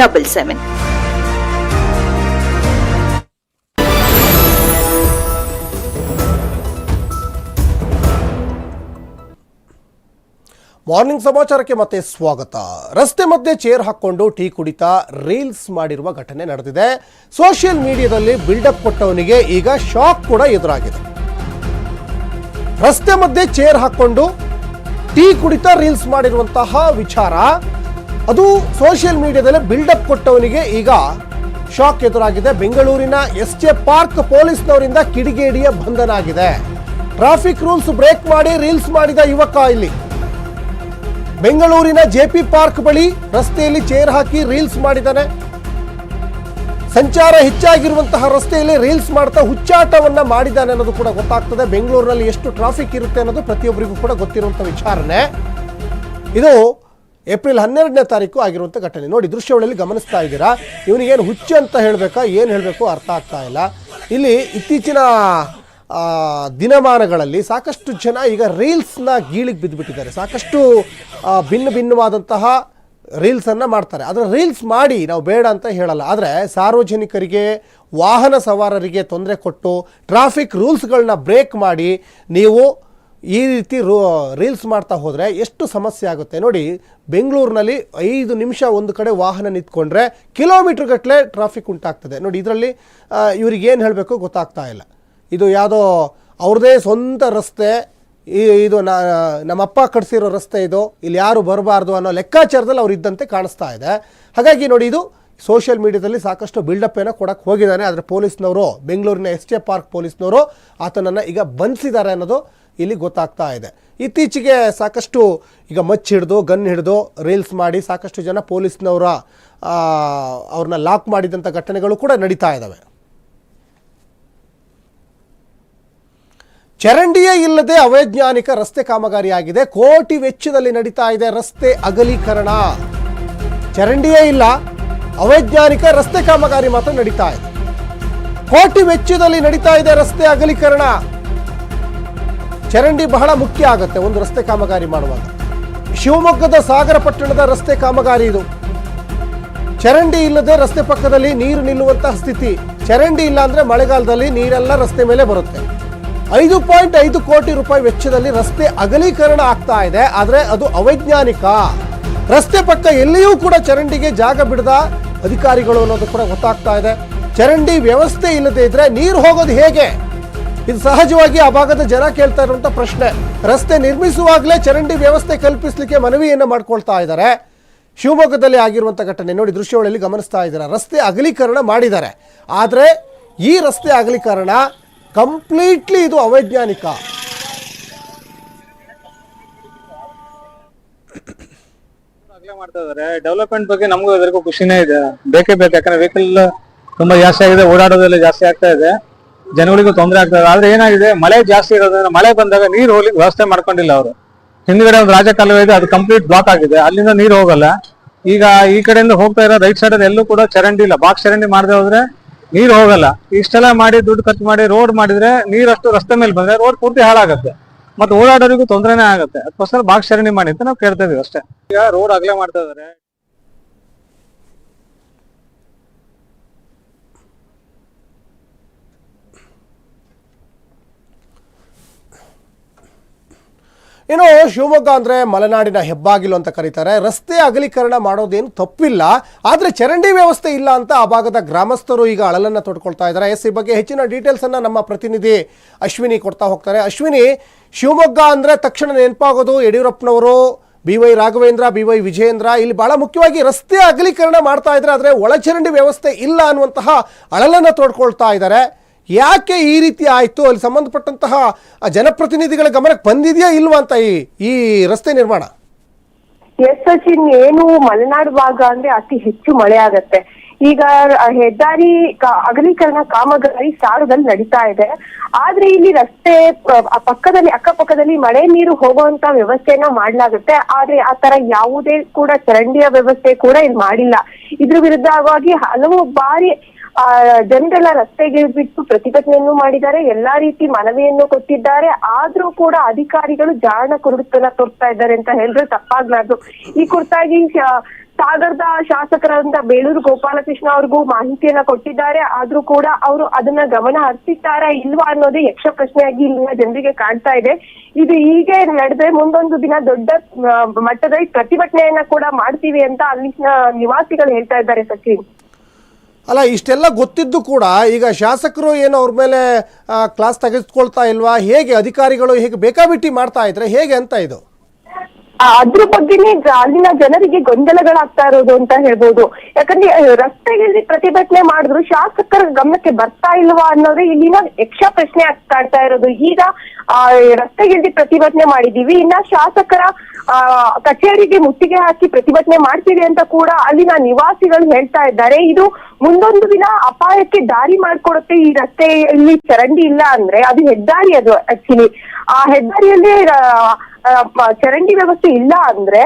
2277. Morning ಸಮಾಚಾರಕ್ಕೆ ಮತ್ತೆ ಸ್ವಾಗತ. ರಸ್ತೆ ಮಧ್ಯೆ ಚೇರ್ ಹಾಕೊಂಡು ಟೀ ಕುಡಿತಾ ರೀಲ್ಸ್ ಮಾಡಿರುವ ಘಟನೆ ನಡೆದಿದೆ. ಸೋಷಿಯಲ್ ಮೀಡಿಯಾದಲ್ಲಿ ಬಿಲ್ಡಪ್ ಕೊಟ್ಟವನಿಗೆ ಈಗ ಶಾಕ್ ಕೂಡ ಎದುರಾಗಿದೆ. ರಸ್ತೆ ಮಧ್ಯೆ ಚೇರ್ ಹಾಕೊಂಡು ಟೀ ಕುಡಿತಾ ರೀಲ್ಸ್ ಮಾಡಿರುವಂತಹ ವಿಚಾರ. ಅದು ಸೋಷಿಯಲ್ ಮೀಡಿಯಾದಲ್ಲಿ ಬಿಲ್ಡಪ್ ಕೊಟ್ಟವನಿಗೆ ಈಗ ಶಾಕ್ ಎದುರಾಗಿದೆ. ಬೆಂಗಳೂರಿನ ಎಸ್ ಜೆ ಪಾರ್ಕ್ ಪೊಲೀಸ್ನವರಿಂದ ಕಿಡಿಗೇಡಿಯ ಬಂಧನ ಆಗಿದೆ. ಟ್ರಾಫಿಕ್ ರೂಲ್ಸ್ ಬ್ರೇಕ್ ಮಾಡಿ ರೀಲ್ಸ್ ಮಾಡಿದ ಯುವಕ ಇಲ್ಲಿ. ಬೆಂಗಳೂರಿನ ಜೆಪಿ ಪಾರ್ಕ್ ಬಳಿ ರಸ್ತೆಯಲ್ಲಿ ಚೇರ್ ಹಾಕಿ ರೀಲ್ಸ್ ಮಾಡಿದ್ದಾನೆ ಸಂಚಾರ ಹೆಚ್ಚಾಗಿರುವಂತಹ ರಸ್ತೆಯಲ್ಲಿ ರೀಲ್ಸ್ ಮಾಡ್ತಾ ಹುಚ್ಚಾಟವನ್ನ ಮಾಡಿದ್ದಾನೆ ಅನ್ನೋದು ಕೂಡ ಗೊತ್ತಾಗ್ತದೆ. ಬೆಂಗಳೂರಿನಲ್ಲಿ ಎಷ್ಟು ಟ್ರಾಫಿಕ್ ಇರುತ್ತೆ ಅನ್ನೋದು ಪ್ರತಿಯೊಬ್ಬರಿಗೂ ಕೂಡ ಗೊತ್ತಿರುವಂಥ ವಿಚಾರಣೆ. ಇದು ಏಪ್ರಿಲ್ ಹನ್ನೆರಡನೇ ತಾರೀಕು ಆಗಿರುವಂಥ ಘಟನೆ. ನೋಡಿ, ದೃಶ್ಯಗಳಲ್ಲಿ ಗಮನಿಸ್ತಾ ಇದ್ದೀರಾ? ಇವನಿಗೇನು ಹುಚ್ಚು ಅಂತ ಹೇಳಬೇಕಾ, ಏನು ಹೇಳಬೇಕು ಅರ್ಥ ಆಗ್ತಾ ಇಲ್ಲ. ಇಲ್ಲಿ ಇತ್ತೀಚಿನ ದಿನಮಾನಗಳಲ್ಲಿ ಸಾಕಷ್ಟು ಜನ ಈಗ ರೀಲ್ಸ್ನ ಗೀಳಿಗೆ ಬಿದ್ದುಬಿಟ್ಟಿದ್ದಾರೆ ಸಾಕಷ್ಟು ಭಿನ್ನ ಭಿನ್ನವಾದಂತಹ ರೀಲ್ಸನ್ನು ಮಾಡ್ತಾರೆ. ಆದರೆ ರೀಲ್ಸ್ ಮಾಡಿ ನಾವು ಬೇಡ ಅಂತ ಹೇಳಲ್ಲ. ಆದರೆ ಸಾರ್ವಜನಿಕರಿಗೆ, ವಾಹನ ಸವಾರರಿಗೆ ತೊಂದರೆ ಕೊಟ್ಟು, ಟ್ರಾಫಿಕ್ ರೂಲ್ಸ್ಗಳನ್ನ ಬ್ರೇಕ್ ಮಾಡಿ ನೀವು ಈ ರೀತಿ ರೂ ರೀಲ್ಸ್ ಮಾಡ್ತಾ ಹೋದರೆ ಎಷ್ಟು ಸಮಸ್ಯೆ ಆಗುತ್ತೆ ನೋಡಿ, ಬೆಂಗಳೂರಿನಲ್ಲಿ ಐದು ನಿಮಿಷ ಒಂದು ಕಡೆ ವಾಹನ ನಿಂತ್ಕೊಂಡ್ರೆ ಕಿಲೋಮೀಟ್ರ್ ಗಟ್ಟಲೆ ಟ್ರಾಫಿಕ್ ಉಂಟಾಗ್ತದೆ. ನೋಡಿ, ಇದರಲ್ಲಿ ಇವ್ರಿಗೆ ಏನು ಹೇಳಬೇಕು ಗೊತ್ತಾಗ್ತಾ ಇಲ್ಲ. ಇದು ಯಾವುದೋ ಅವ್ರದ್ದೇ ಸ್ವಂತ ರಸ್ತೆ, ಈ, ಇದು ನಮ್ಮಪ್ಪ ಕಟ್ಸಿರೋ ರಸ್ತೆ ಇದು, ಇಲ್ಲಿ ಯಾರು ಬರಬಾರ್ದು ಅನ್ನೋ ಲೆಕ್ಕಾಚಾರದಲ್ಲಿ ಅವ್ರು ಇದ್ದಂತೆ ಕಾಣಿಸ್ತಾ ಇದೆ. ಹಾಗಾಗಿ ನೋಡಿ, ಇದು ಸೋಷಿಯಲ್ ಮೀಡಿಯಾದಲ್ಲಿ ಸಾಕಷ್ಟು ಬಿಲ್ಡಪ್ ಏನೋ ಕೊಡಕ್ಕೆ ಹೋಗಿದ್ದಾನೆ ಆದರೆ ಪೊಲೀಸ್ನವರು, ಬೆಂಗಳೂರಿನ ಎಸ್ ಜೆ ಪಾರ್ಕ್ ಪೊಲೀಸ್ನವರು ಆತನನ್ನು ಈಗ ಬಂಧಿಸಿದ್ದಾರೆ ಅನ್ನೋದು ಇಲ್ಲಿ ಗೊತ್ತಾಗ್ತಾ ಇದೆ. ಇತ್ತೀಚೆಗೆ ಸಾಕಷ್ಟು ಈಗ ಮಚ್ಚ ಹಿಡಿದು, ಗನ್ ಹಿಡಿದು ರೀಲ್ಸ್ ಮಾಡಿ ಸಾಕಷ್ಟು ಜನ ಪೊಲೀಸ್ನವರ ಅವ್ರನ್ನ ಲಾಕ್ ಮಾಡಿದಂಥ ಘಟನೆಗಳು ಕೂಡ ನಡೀತಾ ಇದ್ದಾವೆ ಚರಂಡಿಯೇ ಇಲ್ಲದೆ ಅವೈಜ್ಞಾನಿಕ ರಸ್ತೆ ಕಾಮಗಾರಿಯಾಗಿದೆ. ಕೋಟಿ ವೆಚ್ಚದಲ್ಲಿ ನಡೀತಾ ಇದೆ ರಸ್ತೆ ಅಗಲೀಕರಣ. ಚರಂಡಿಯೇ ಇಲ್ಲ, ಅವೈಜ್ಞಾನಿಕ ರಸ್ತೆ ಕಾಮಗಾರಿ ಮಾತ್ರ ನಡೀತಾ ಇದೆ. ಕೋಟಿ ವೆಚ್ಚದಲ್ಲಿ ನಡೀತಾ ಇದೆ ರಸ್ತೆ ಅಗಲೀಕರಣ. ಚರಂಡಿ ಬಹಳ ಮುಖ್ಯ ಆಗುತ್ತೆ, ಒಂದು ರಸ್ತೆ ಕಾಮಗಾರಿ ಮಾಡುವಾಗ. ಶಿವಮೊಗ್ಗದ ಸಾಗರ ಪಟ್ಟಣದ ರಸ್ತೆ ಕಾಮಗಾರಿ ಇದು. ಚರಂಡಿ ಇಲ್ಲದೆ ರಸ್ತೆ ಪಕ್ಕದಲ್ಲಿ ನೀರು ನಿಲ್ಲುವಂತಹ ಸ್ಥಿತಿ. ಚರಂಡಿ ಇಲ್ಲ ಅಂದ್ರೆ ಮಳೆಗಾಲದಲ್ಲಿ ನೀರೆಲ್ಲ ರಸ್ತೆ ಮೇಲೆ ಬರುತ್ತೆ. ಐದು ಪಾಯಿಂಟ್ ಐದು ಕೋಟಿ ರೂಪಾಯಿ ವೆಚ್ಚದಲ್ಲಿ ರಸ್ತೆ ಅಗಲೀಕರಣ ಆಗ್ತಾ ಇದೆ, ಆದರೆ ಅದು ಅವೈಜ್ಞಾನಿಕ. ರಸ್ತೆ ಪಕ್ಕ ಎಲ್ಲಿಯೂ ಕೂಡ ಚರಂಡಿಗೆ ಜಾಗ ಬಿಡದ ಅಧಿಕಾರಿಗಳು ಅನ್ನೋದು ಕೂಡ ಗೊತ್ತಾಗ್ತಾ ಇದೆ. ಚರಂಡಿ ವ್ಯವಸ್ಥೆ ಇಲ್ಲದೆ ಇದ್ರೆ ನೀರು ಹೋಗೋದು ಹೇಗೆ? ಇದು ಸಹಜವಾಗಿ ಆ ಭಾಗದ ಜನ ಕೇಳ್ತಾ ಇರುವಂತ ಪ್ರಶ್ನೆ. ರಸ್ತೆ ನಿರ್ಮಿಸುವಾಗಲೇ ಚರಂಡಿ ವ್ಯವಸ್ಥೆ ಕಲ್ಪಿಸಲಿಕ್ಕೆ ಮನವಿಯನ್ನು ಮಾಡ್ಕೊಳ್ತಾ ಇದ್ದಾರೆ. ಶಿವಮೊಗ್ಗದಲ್ಲಿ ಆಗಿರುವಂಥ ಘಟನೆ ನೋಡಿ ದೃಶ್ಯಗಳಲ್ಲಿ ಗಮನಿಸ್ತಾ ಇದ್ದಾರೆ. ರಸ್ತೆ ಅಗಲೀಕರಣ ಮಾಡಿದ್ದಾರೆ. ಆದರೆ ಈ ರಸ್ತೆ ಅಗಲೀಕರಣ ಕಂಪ್ಲೀಟ್ಲಿ ಇದು ಅವೈಜ್ಞಾನಿಕ. ಮಾಡ್ತಾ ಇದಾರೆ ಡೆವಲಪ್ಮೆಂಟ್ ಬಗ್ಗೆ ನಮಗೂ ಎಲ್ರಿಗೂ ಖುಷಿನೇ ಇದೆ. ಬೇಕೇ ಬೇಕು. ಯಾಕಂದ್ರೆ ವೆಹಿಕಲ್ ತುಂಬಾ ಜಾಸ್ತಿ ಆಗಿದೆ. ಓಡಾಡೋದೆಲ್ಲ ಜಾಸ್ತಿ ಆಗ್ತಾ ಇದೆ. ಜನಗಳಿಗೂ ತೊಂದರೆ ಆಗ್ತದೆ. ಆದ್ರೆ ಏನಾಗಿದೆ? ಮಳೆ ಜಾಸ್ತಿ ಇರೋದ್ರಿಂದ ಮಳೆ ಬಂದಾಗ ನೀರು ಹೋಗ್ಲಿಕ್ಕೆ ವ್ಯವಸ್ಥೆ ಮಾಡ್ಕೊಂಡಿಲ್ಲ ಅವರು. ಹಿಂದ್ಗಡೆ ಒಂದು ರಾಜಕಾಲುವೆ ಇದೆ, ಅದು ಕಂಪ್ಲೀಟ್ ಬ್ಲಾಕ್ ಆಗಿದೆ. ಅಲ್ಲಿಂದ ನೀರು ಹೋಗಲ್ಲ. ಈಗ ಈ ಕಡೆಯಿಂದ ಹೋಗ್ತಾ ಇರೋ ರೈಟ್ ಸೈಡ್ ಎಲ್ಲೂ ಕೂಡ ಚರಂಡಿ ಇಲ್ಲ. ಬಾಕ್ಸ್ ಚರಂಡಿ ಮಾಡದೆ ಹೋದ್ರೆ ನೀರು ಹೋಗಲ್ಲ. ಇಷ್ಟೆಲ್ಲ ಮಾಡಿ ದುಡ್ಡು ಖರ್ಚು ಮಾಡಿ ರೋಡ್ ಮಾಡಿದ್ರೆ ನೀರಷ್ಟು ರಸ್ತೆ ಮೇಲೆ ಬಂದ್ರೆ ರೋಡ್ ಪೂರ್ತಿ ಹಾಳಾಗುತ್ತೆ. ಮತ್ತೆ ಓಡಾಡೋರಿಗೂ ತೊಂದರೆನೇ ಆಗುತ್ತೆ. ಅದಕ್ಕೋಸ್ಕರ ಬಾಕ್ಸ್ ಚರಂಡಿ ಮಾಡಿ ಅಂತ ನಾವು ಕೇಳ್ತಾ ಇದೀವಿ ಅಷ್ಟೇ. ಈಗ ರೋಡ್ ಆಗ್ಲೇ ಮಾಡ್ತಾ ಇದಾರೆ. ಇನ್ನು ಶಿವಮೊಗ್ಗ ಅಂದರೆ ಮಲೆನಾಡಿನ ಹೆಬ್ಬಾಗಿಲು ಅಂತ ಕರೀತಾರೆ. ರಸ್ತೆ ಅಗಲೀಕರಣ ಮಾಡೋದೇನು ತಪ್ಪಿಲ್ಲ. ಆದರೆ ಚರಂಡಿ ವ್ಯವಸ್ಥೆ ಇಲ್ಲ ಅಂತ ಆ ಭಾಗದ ಗ್ರಾಮಸ್ಥರು ಈಗ ಅಳಲನ್ನು ತೊಡ್ಕೊಳ್ತಾ ಇದ್ದಾರೆ. ಎಸ್ ಈ ಬಗ್ಗೆ ಹೆಚ್ಚಿನ ಡೀಟೇಲ್ಸನ್ನು ನಮ್ಮ ಪ್ರತಿನಿಧಿ ಅಶ್ವಿನಿ ಕೊಡ್ತಾ ಹೋಗ್ತಾರೆ. ಅಶ್ವಿನಿ, ಶಿವಮೊಗ್ಗ ಅಂದರೆ ತಕ್ಷಣ ನೆನಪಾಗೋದು ಯಡಿಯೂರಪ್ಪನವರು, B Y Raghavendra, B Y Vijayendra. ಇಲ್ಲಿ ಬಹಳ ಮುಖ್ಯವಾಗಿ ರಸ್ತೆ ಅಗಲೀಕರಣ ಮಾಡ್ತಾ ಇದ್ದಾರೆ, ಆದರೆ ಒಳಚರಂಡಿ ವ್ಯವಸ್ಥೆ ಇಲ್ಲ ಅನ್ನುವಂತಹ ಅಳಲನ್ನು ತೋಡ್ಕೊಳ್ತಾ ಇದ್ದಾರೆ. ಯಾಕೆ ಈ ರೀತಿ ಆಯಿತು? ಅಲ್ಲಿ ಸಂಬಂಧಪಟ್ಟಂತಹ ಜನಪ್ರತಿನಿಧಿಗಳ ಗಮನಕ್ಕೆ ಬಂದಿದೆಯಾ ಇಲ್ವಾ ಅಂತ ಈ ಈ ರಸ್ತೆ ನಿರ್ಮಾಣ? ಎಸ್ ಸಚಿನ್, ಏನು ಮಲೆನಾಡು ಭಾಗ ಅಂದ್ರೆ ಅತಿ ಹೆಚ್ಚು ಮಳೆ ಆಗತ್ತೆ. ಈಗ ಹೆದ್ದಾರಿ ಅಗಲೀಕರಣ ಕಾಮಗಾರಿ ಸಾರದಲ್ಲಿ ನಡೀತಾ ಇದೆ. ಆದ್ರೆ ಇಲ್ಲಿ ರಸ್ತೆ ಪಕ್ಕದಲ್ಲಿ, ಅಕ್ಕಪಕ್ಕದಲ್ಲಿ ಮಳೆ ನೀರು ಹೋಗುವಂತ ವ್ಯವಸ್ಥೆನ ಮಾಡ್ಲಾಗುತ್ತೆ. ಆದ್ರೆ ಆ ತರ ಯಾವುದೇ ಕೂಡ ಚರಂಡಿಯ ವ್ಯವಸ್ಥೆ ಕೂಡ ಇಲ್ಲಿ ಮಾಡಿಲ್ಲ. ಇದ್ರ ವಿರುದ್ಧವಾಗಿ ಹಲವು ಬಾರಿ ಆ, ಜನರೆಲ್ಲ ರಸ್ತೆಗೆ ಬಿಟ್ಟು ಪ್ರತಿಭಟನೆಯನ್ನು ಮಾಡಿದ್ದಾರೆ, ಎಲ್ಲಾ ರೀತಿ ಮನವಿಯನ್ನು ಕೊಟ್ಟಿದ್ದಾರೆ. ಆದ್ರೂ ಕೂಡ ಅಧಿಕಾರಿಗಳು ಜಾಣ ಕುರುಡುತನ ತೋರ್ತಾ ಇದ್ದಾರೆ ಅಂತ ಹೇಳಿದ್ರೆ ತಪ್ಪಾಗ್ಲಾರ್ದು. ಈ ಕುರಿತಾಗಿ ಸಾಗರದ ಶಾಸಕರಾದಂತ ಬೇಲೂರು ಗೋಪಾಲಕೃಷ್ಣ ಅವ್ರಿಗೂ ಮಾಹಿತಿಯನ್ನ ಕೊಟ್ಟಿದ್ದಾರೆ. ಆದ್ರೂ ಕೂಡ ಅವರು ಅದನ್ನ ಗಮನ ಹರಿಸಿದ್ದಾರಾ ಇಲ್ವಾ ಅನ್ನೋದೇ ಯಕ್ಷ ಪ್ರಶ್ನೆಯಾಗಿ ಇಲ್ಲಿನ ಜನರಿಗೆ ಕಾಣ್ತಾ ಇದೆ. ಇದು ಹೀಗೆ ನಡೆದ್ರೆ ಮುಂದೊಂದು ದಿನ ದೊಡ್ಡ ಮಟ್ಟದಲ್ಲಿ ಪ್ರತಿಭಟನೆಯನ್ನ ಕೂಡ ಮಾಡ್ತೀವಿ ಅಂತ ಅಲ್ಲಿನ ನಿವಾಸಿಗಳು ಹೇಳ್ತಾ ಇದ್ದಾರೆ ಸಚಿನ್. ಅಲ್ಲ, ಇಷ್ಟೆಲ್ಲ ಗೊತ್ತಿದ್ದು ಕೂಡ ಈಗ ಶಾಸಕರು ಏನು ಅವ್ರ ಮೇಲೆ ಕ್ಲಾಸ್ ತೆಗೆದುಕೊಳ್ತಾ ಇಲ್ವಾ? ಹೇಗೆ ಅಧಿಕಾರಿಗಳು ಹೇಗೆ ಬೇಕಾಬಿಟ್ಟಿ ಮಾಡ್ತಾ ಇದ್ರೆ ಹೇಗೆ ಅಂತ ಇದು? ಅದ್ರ ಬಗ್ಗೆನೇ ಅಲ್ಲಿನ ಜನರಿಗೆ ಗೊಂದಲಗಳಾಗ್ತಾ ಇರೋದು ಅಂತ ಹೇಳ್ಬೋದು. ಯಾಕಂದ್ರೆ ರಸ್ತೆಯಲ್ಲಿ ಪ್ರತಿಭಟನೆ ಮಾಡಿದ್ರು, ಶಾಸಕರ ಗಮನಕ್ಕೆ ಬರ್ತಾ ಇಲ್ವಾ ಅನ್ನೋದೇ ಇಲ್ಲಿನ ಯಕ್ಷ ಪ್ರಶ್ನೆ ಆಗ್ತಾ ಕಾಡ್ತಾ ಇರೋದು. ಈಗ, ಆ ರಸ್ತೆಗಿಳಿದು ಪ್ರತಿಭಟನೆ ಮಾಡಿದೀವಿ ಇನ್ನ ಶಾಸಕರ, ಆ, ಕಚೇರಿಗೆ ಮುತ್ತಿಗೆ ಹಾಕಿ ಪ್ರತಿಭಟನೆ ಮಾಡ್ತೀವಿ ಅಂತ ಕೂಡ ಅಲ್ಲಿನ ನಿವಾಸಿಗಳು ಹೇಳ್ತಾ ಇದ್ದಾರೆ. ಇದು ಮುಂದೊಂದು ದಿನ ಅಪಾಯಕ್ಕೆ ದಾರಿ ಮಾಡ್ಕೊಡುತ್ತೆ ಈ ರಸ್ತೆಯಲ್ಲಿ ಚರಂಡಿ ಇಲ್ಲ ಅಂದ್ರೆ. ಅದು ಹೆದ್ದಾರಿ ಅದು ಆಕ್ಚುಲಿ ಆ ಹೆದ್ದಾರಿಯಲ್ಲಿ ಚರಂಡಿ ವ್ಯವಸ್ಥೆ ಇಲ್ಲ ಅಂದ್ರೆ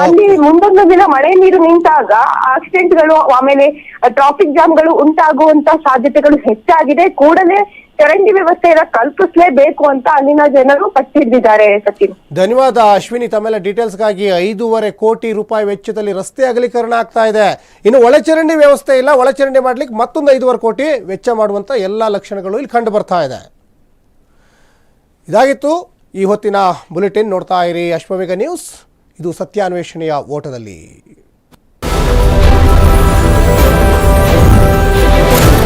ಅಲ್ಲಿ ಮುಂದೊಂದು ದಿನ ಮಳೆ ನೀರು ನಿಂತಾಗ ಆಕ್ಸಿಡೆಂಟ್ಗಳು ಆಮೇಲೆ ಟ್ರಾಫಿಕ್ ಜಾಮ್ಗಳು ಉಂಟಾಗುವಂತ ಸಾಧ್ಯತೆಗಳು ಹೆಚ್ಚಾಗಿದೆ. ಕೂಡಲೇ ಚರಂಡಿ ವ್ಯವಸ್ಥೆಯನ್ನ ಕಲ್ಪಿಸಲೇಬೇಕು ಅಂತ ಅಲ್ಲಿನ ಜನರು ಪಟ್ಟಿದ್ದಿದ್ದಾರೆ ಹಿಡಿದಿದ್ದಾರೆ ಸಚಿನ್. ಧನ್ಯವಾದ ಅಶ್ವಿನಿ. ತಮ್ಮೆಲ್ಲ ಡೀಟೇಲ್ಸ್ಗಾಗಿ ಐದೂವರೆ ಕೋಟಿ ರೂಪಾಯಿ ವೆಚ್ಚದಲ್ಲಿ ರಸ್ತೆ ಅಗಲೀಕರಣ ಆಗ್ತಾ ಇದೆ. ಇನ್ನು ಒಳಚರಂಡಿ ವ್ಯವಸ್ಥೆ ಇಲ್ಲ. ಒಳಚರಂಡಿ ಮಾಡ್ಲಿಕ್ಕೆ ಮತ್ತೊಂದು ಐದೂವರೆ ಕೋಟಿ ವೆಚ್ಚ ಮಾಡುವಂತ ಎಲ್ಲಾ ಲಕ್ಷಣಗಳು ಇಲ್ಲಿ ಕಂಡು ಬರ್ತಾ ಇದೆ. ಇದಾಗಿತ್ತು. ಈ ಹೊತ್ತಿನ ಬುಲೆಟಿನ್ ನೋಡ್ತಾ ಇರಿ. ಅಶ್ವವೇಗ ನ್ಯೂಸ್. ಇದು ಸತ್ಯಾನ್ವೇಷಣೆಯ ಓಟದಲ್ಲಿ.